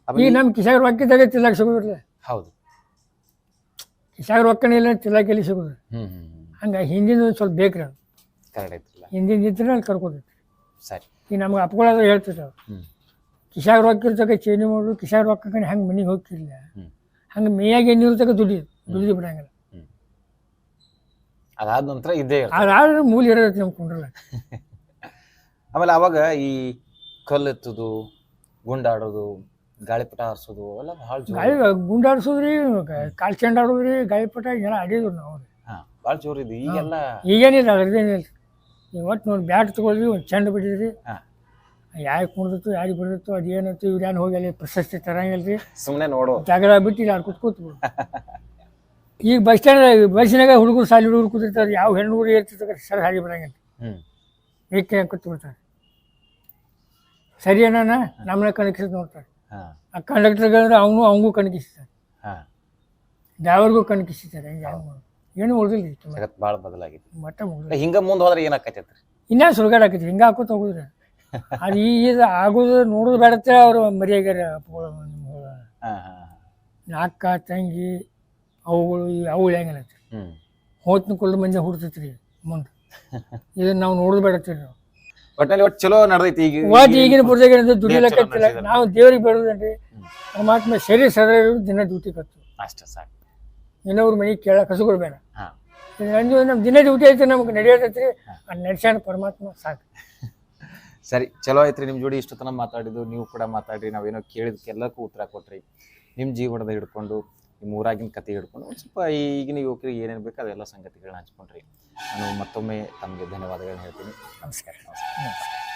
[SPEAKER 1] ಈಗ
[SPEAKER 2] ಈ-
[SPEAKER 1] ನಮ್ಮ ಕಿಶಾಗ್ರ ರೊಕ್ಕ ತೆಗೆ ತಿಲ್ಲಕ್ಕೆ ಸಿಗೋದಿಲ್ಲ
[SPEAKER 2] ಹೌದು.
[SPEAKER 1] ಕಿಶಾಗ ರೊಕ್ಕನೇ ಇಲ್ಲ ತಿಲ್ಲಕ್ಕೆ ಎಲ್ಲಿ ಸಿಗೋದು? ಹಂಗೆ ಹಿಂದಿನ ಒಂದು ಸ್ವಲ್ಪ ಬೇಕ್ರಿ ಅದು.
[SPEAKER 2] ಕರೆಕ್ಟ್
[SPEAKER 1] ಹಿಂದಿನ ಇದ್ರೆ ಅಲ್ಲಿ ಕರ್ಕೊತೈತಿ
[SPEAKER 2] ಸರಿ.
[SPEAKER 1] ಈಗ ನಮ್ಗೆ ಅಪ್ಕೊಳ್ಳೋದು ಹೇಳ್ತಿರ್ತಾವ ಕಿಶಾಗ ರೊಕ್ಕ ಇರ್ತಕ್ಕ ಚೇಂಜ್ ಮಾಡೋದು ಕಿಶಾಗ ರೊಕ್ಕ ಕಣ್ಣು ಹಂಗೆ ಮನೆಗೆ ಹೋಗ್ತಿರ್ಲಿಲ್ಲ. ಹಂಗೆ ಮೇಯಾಗಿ ಎಣ್ಣೆ ಇರ್ತಕ್ಕ ದುಡಿಯೋದು ದುಡಿದು ಬಿಡಂಗಿಲ್ಲ.
[SPEAKER 2] ಅದಾದ ನಂತರ ಇದ್ದೇ.
[SPEAKER 1] ಅದಾದ್ರೆ ಮೂಲ ಇರೋದೈತಿ ನಮ್ಗೆ ಕುಂಡ್ರಲ್ಲ. <laughs>
[SPEAKER 2] ಆಮೇಲೆ ಅವಾಗ ಈ ಕಲ್ಲೆತ್ತುದು ಗುಂಡಾಡೋದು ಗಾಳಿಪಟ ಹಾರಿಸೋದು ಅವೆಲ್ಲ ಭಾಳ ಜೋರು.
[SPEAKER 1] ಗಾಳಿ ಗುಂಡಾಡ್ಸೋದ್ರಿ ಕಾಲ್ ಚೆಂಡ ಆಡೋದ್ರಿ ಗಾಳಿಪಟ ಎಲ್ಲ ಆಡಿದ್ರು ನಾವು.
[SPEAKER 2] ಹಾ ಭಾಳ ಜೋರು ಇದು. ಈಗೆಲ್ಲ
[SPEAKER 1] ಈಗೇನಿಲ್ಲ ಅದ್ರದ್ದೇನಿಲ್ಲ. ಒಟ್ಟು ನೋಡಿ ಬ್ಯಾಟ್ ತೊಗೊಳ್ರಿ ಒಂದು ಚೆಂಡ ಬಿಟ್ಟಿದ್ರಿ.
[SPEAKER 2] ಹಾ.
[SPEAKER 1] ಯಾರಿಗೆ ಕುಣಿದಿತ್ತು ಯಾರಿಗೆ ಬಿಡಿದಿತ್ತು ಅದು ಏನಂತ ಇವ್ರು ಏನು ಹೋಗಿ ಅಲ್ಲಿ ಪ್ರಶಸ್ತಿ ತರಂಗಿಲ್ಲ ರೀ
[SPEAKER 2] ಸುಮ್ಮನೆ ನೋಡು.
[SPEAKER 1] ಜಗಳ ಬಿಟ್ಟು ಇಲ್ಲಿ ಆಡ್ಕೊತ ಕೂತ್ಬಿಡು ಈಗ ಬಸ್ ಸ್ಟ್ಯಾಂಡ್ ಬಸ್ಸಿನಾಗ ಹುಡುಗರು ಸಾಲಿ ಹುಡುಗರು ಕೂತಿರ್ತಾರೆ ಯಾವ ಹೆಣ್ಣು ಹುಡುಗಿ ಇರ್ತಿರ್ತಾರೆ ಸರ್ ಹಾಗೆ ಬರಂಗಿಲ್ಲ.
[SPEAKER 2] ಹ್ಮ್.
[SPEAKER 1] ಏಕೆ ಕೂತ್ಬಿಡ್ತಾರೆ? ಸರಿ ಅಣ್ಣ ನಮ್ಮನ್ನ ಕಣಕಿಸಿದ್ ನೋಡ್ತಾರೆ. ಆ ಕಂಡಕ್ಟರ್ಗಳಂದ್ರೆ ಅವನು ಅವನಿಗೂ ಕಣಕಿಸ್ತಾರೆ.
[SPEAKER 2] ಹಾ.
[SPEAKER 1] ಡ್ರೈವರ್ಗೂ ಕಣಕಿಸ್ತಾರೆ ಏನು ಉಳಿದಿಲ್ಲ ರೀ
[SPEAKER 2] ಜಗತ್ ಭಾಳ ಬದಲಾಗಿದೆ.
[SPEAKER 1] ಮಟ್ಟ ಮುಗಿದ
[SPEAKER 2] ಹಿಂಗ ಮುಂದೆ ಹೋದ್ರೆ ಏನಾಕೈತೈತ್ರಿ
[SPEAKER 1] ಇನ್ನೂ ಸುಳ್ಗಾಡ್ ಹಾಕಿದ್ರಿ ಹಿಂಗೆ ಹಾಕೋತ ಹೋಗುದ್ರಿ <laughs> ಅದು ಈ ಆಗೋದು ನೋಡೋದು ಬೇಡತ್ತೆ ಅವರು ಮರ್ಯಾಗ್ಯಾರ ನಾಲ್ಕ ತಂಗಿ ಅವುಗಳು ಅವುಗಳು
[SPEAKER 2] ಹ್ಮ್.
[SPEAKER 1] ಹೋತ್ನ ಕುಲ್ದ ಮಂದಿ ಹುಡ್ತೈತ್ರಿ ಮುಂದೆ. <laughs> ಇದನ್ನ ನಾವು ನೋಡೋದು ಬೇಡತ್ತೀರಿ ನಾವು
[SPEAKER 2] ಒಟ್ನಲ್ಲಿ ಒಟ್ಟು ಚಲೋ ನಡೆದೈತಿ ಈಗ
[SPEAKER 1] ಮಾತು ಈಗಿನ ದುಡಿಯಲ್ಲ
[SPEAKER 2] ಕಟ್ಟಿಲ್ಲ.
[SPEAKER 1] ನಾವು ದೇವ್ರಿಗೆ ಬೇಡೋದನ್ರಿ? ಪರಮಾತ್ಮ ಶರೀರ ಸದಾ ದಿನ ಡ್ಯೂಟಿ ಕತ್ತು.
[SPEAKER 2] ಅಷ್ಟೇ ಸಾಕು.
[SPEAKER 1] ಇನ್ನೊಬ್ರ ಮನೆಗೆ ಕೇಳಕ್ಕೆ ಕಸು ಬೇಡ ನಂದು ನಮ್ಮ ದಿನ ಡ್ಯೂಟಿ ಐತೆ ನಮ್ಗೆ ನಡೆಯೋದೈತ್ರಿ ಅದು ನಡೆಸ್ಯಾನ ಪರಮಾತ್ಮ ಸಾಕು. <laughs>
[SPEAKER 2] ಸರಿ ಚಲೋ ಐತ್ರಿ ನಿಮ್ಮ ಜೋಡಿ ಇಷ್ಟು ತನಕ ಮಾತಾಡಿದ್ದು. ನೀವು ಕೂಡ ಮಾತಾಡ್ರಿ ನಾವೇನೋ ಕೇಳಿದ್ಕೆಲ್ಲಕ್ಕೂ ಉತ್ತರ ಕೊಟ್ರಿ. ನಿಮ್ಮ ಜೀವನದ ಹಿಡ್ಕೊಂಡು ನಿಮ್ಮ ಮೂರಾಗಿನ ಕತೆ ಹಿಡ್ಕೊಂಡು ಒಂದು ಸ್ವಲ್ಪ ಈಗಿನ ಯುವಕರಿಗೆ ಏನೇನು ಬೇಕು ಅದೆಲ್ಲ ಸಂಗತಿಗಳನ್ನ ಹಂಚ್ಕೊಂಡ್ರಿ. ನಾನು ಮತ್ತೊಮ್ಮೆ ತಮಗೆ ಧನ್ಯವಾದಗಳನ್ನ ಹೇಳ್ತೀನಿ.
[SPEAKER 1] ನಮಸ್ಕಾರ.
[SPEAKER 2] ನಮಸ್ಕಾರ.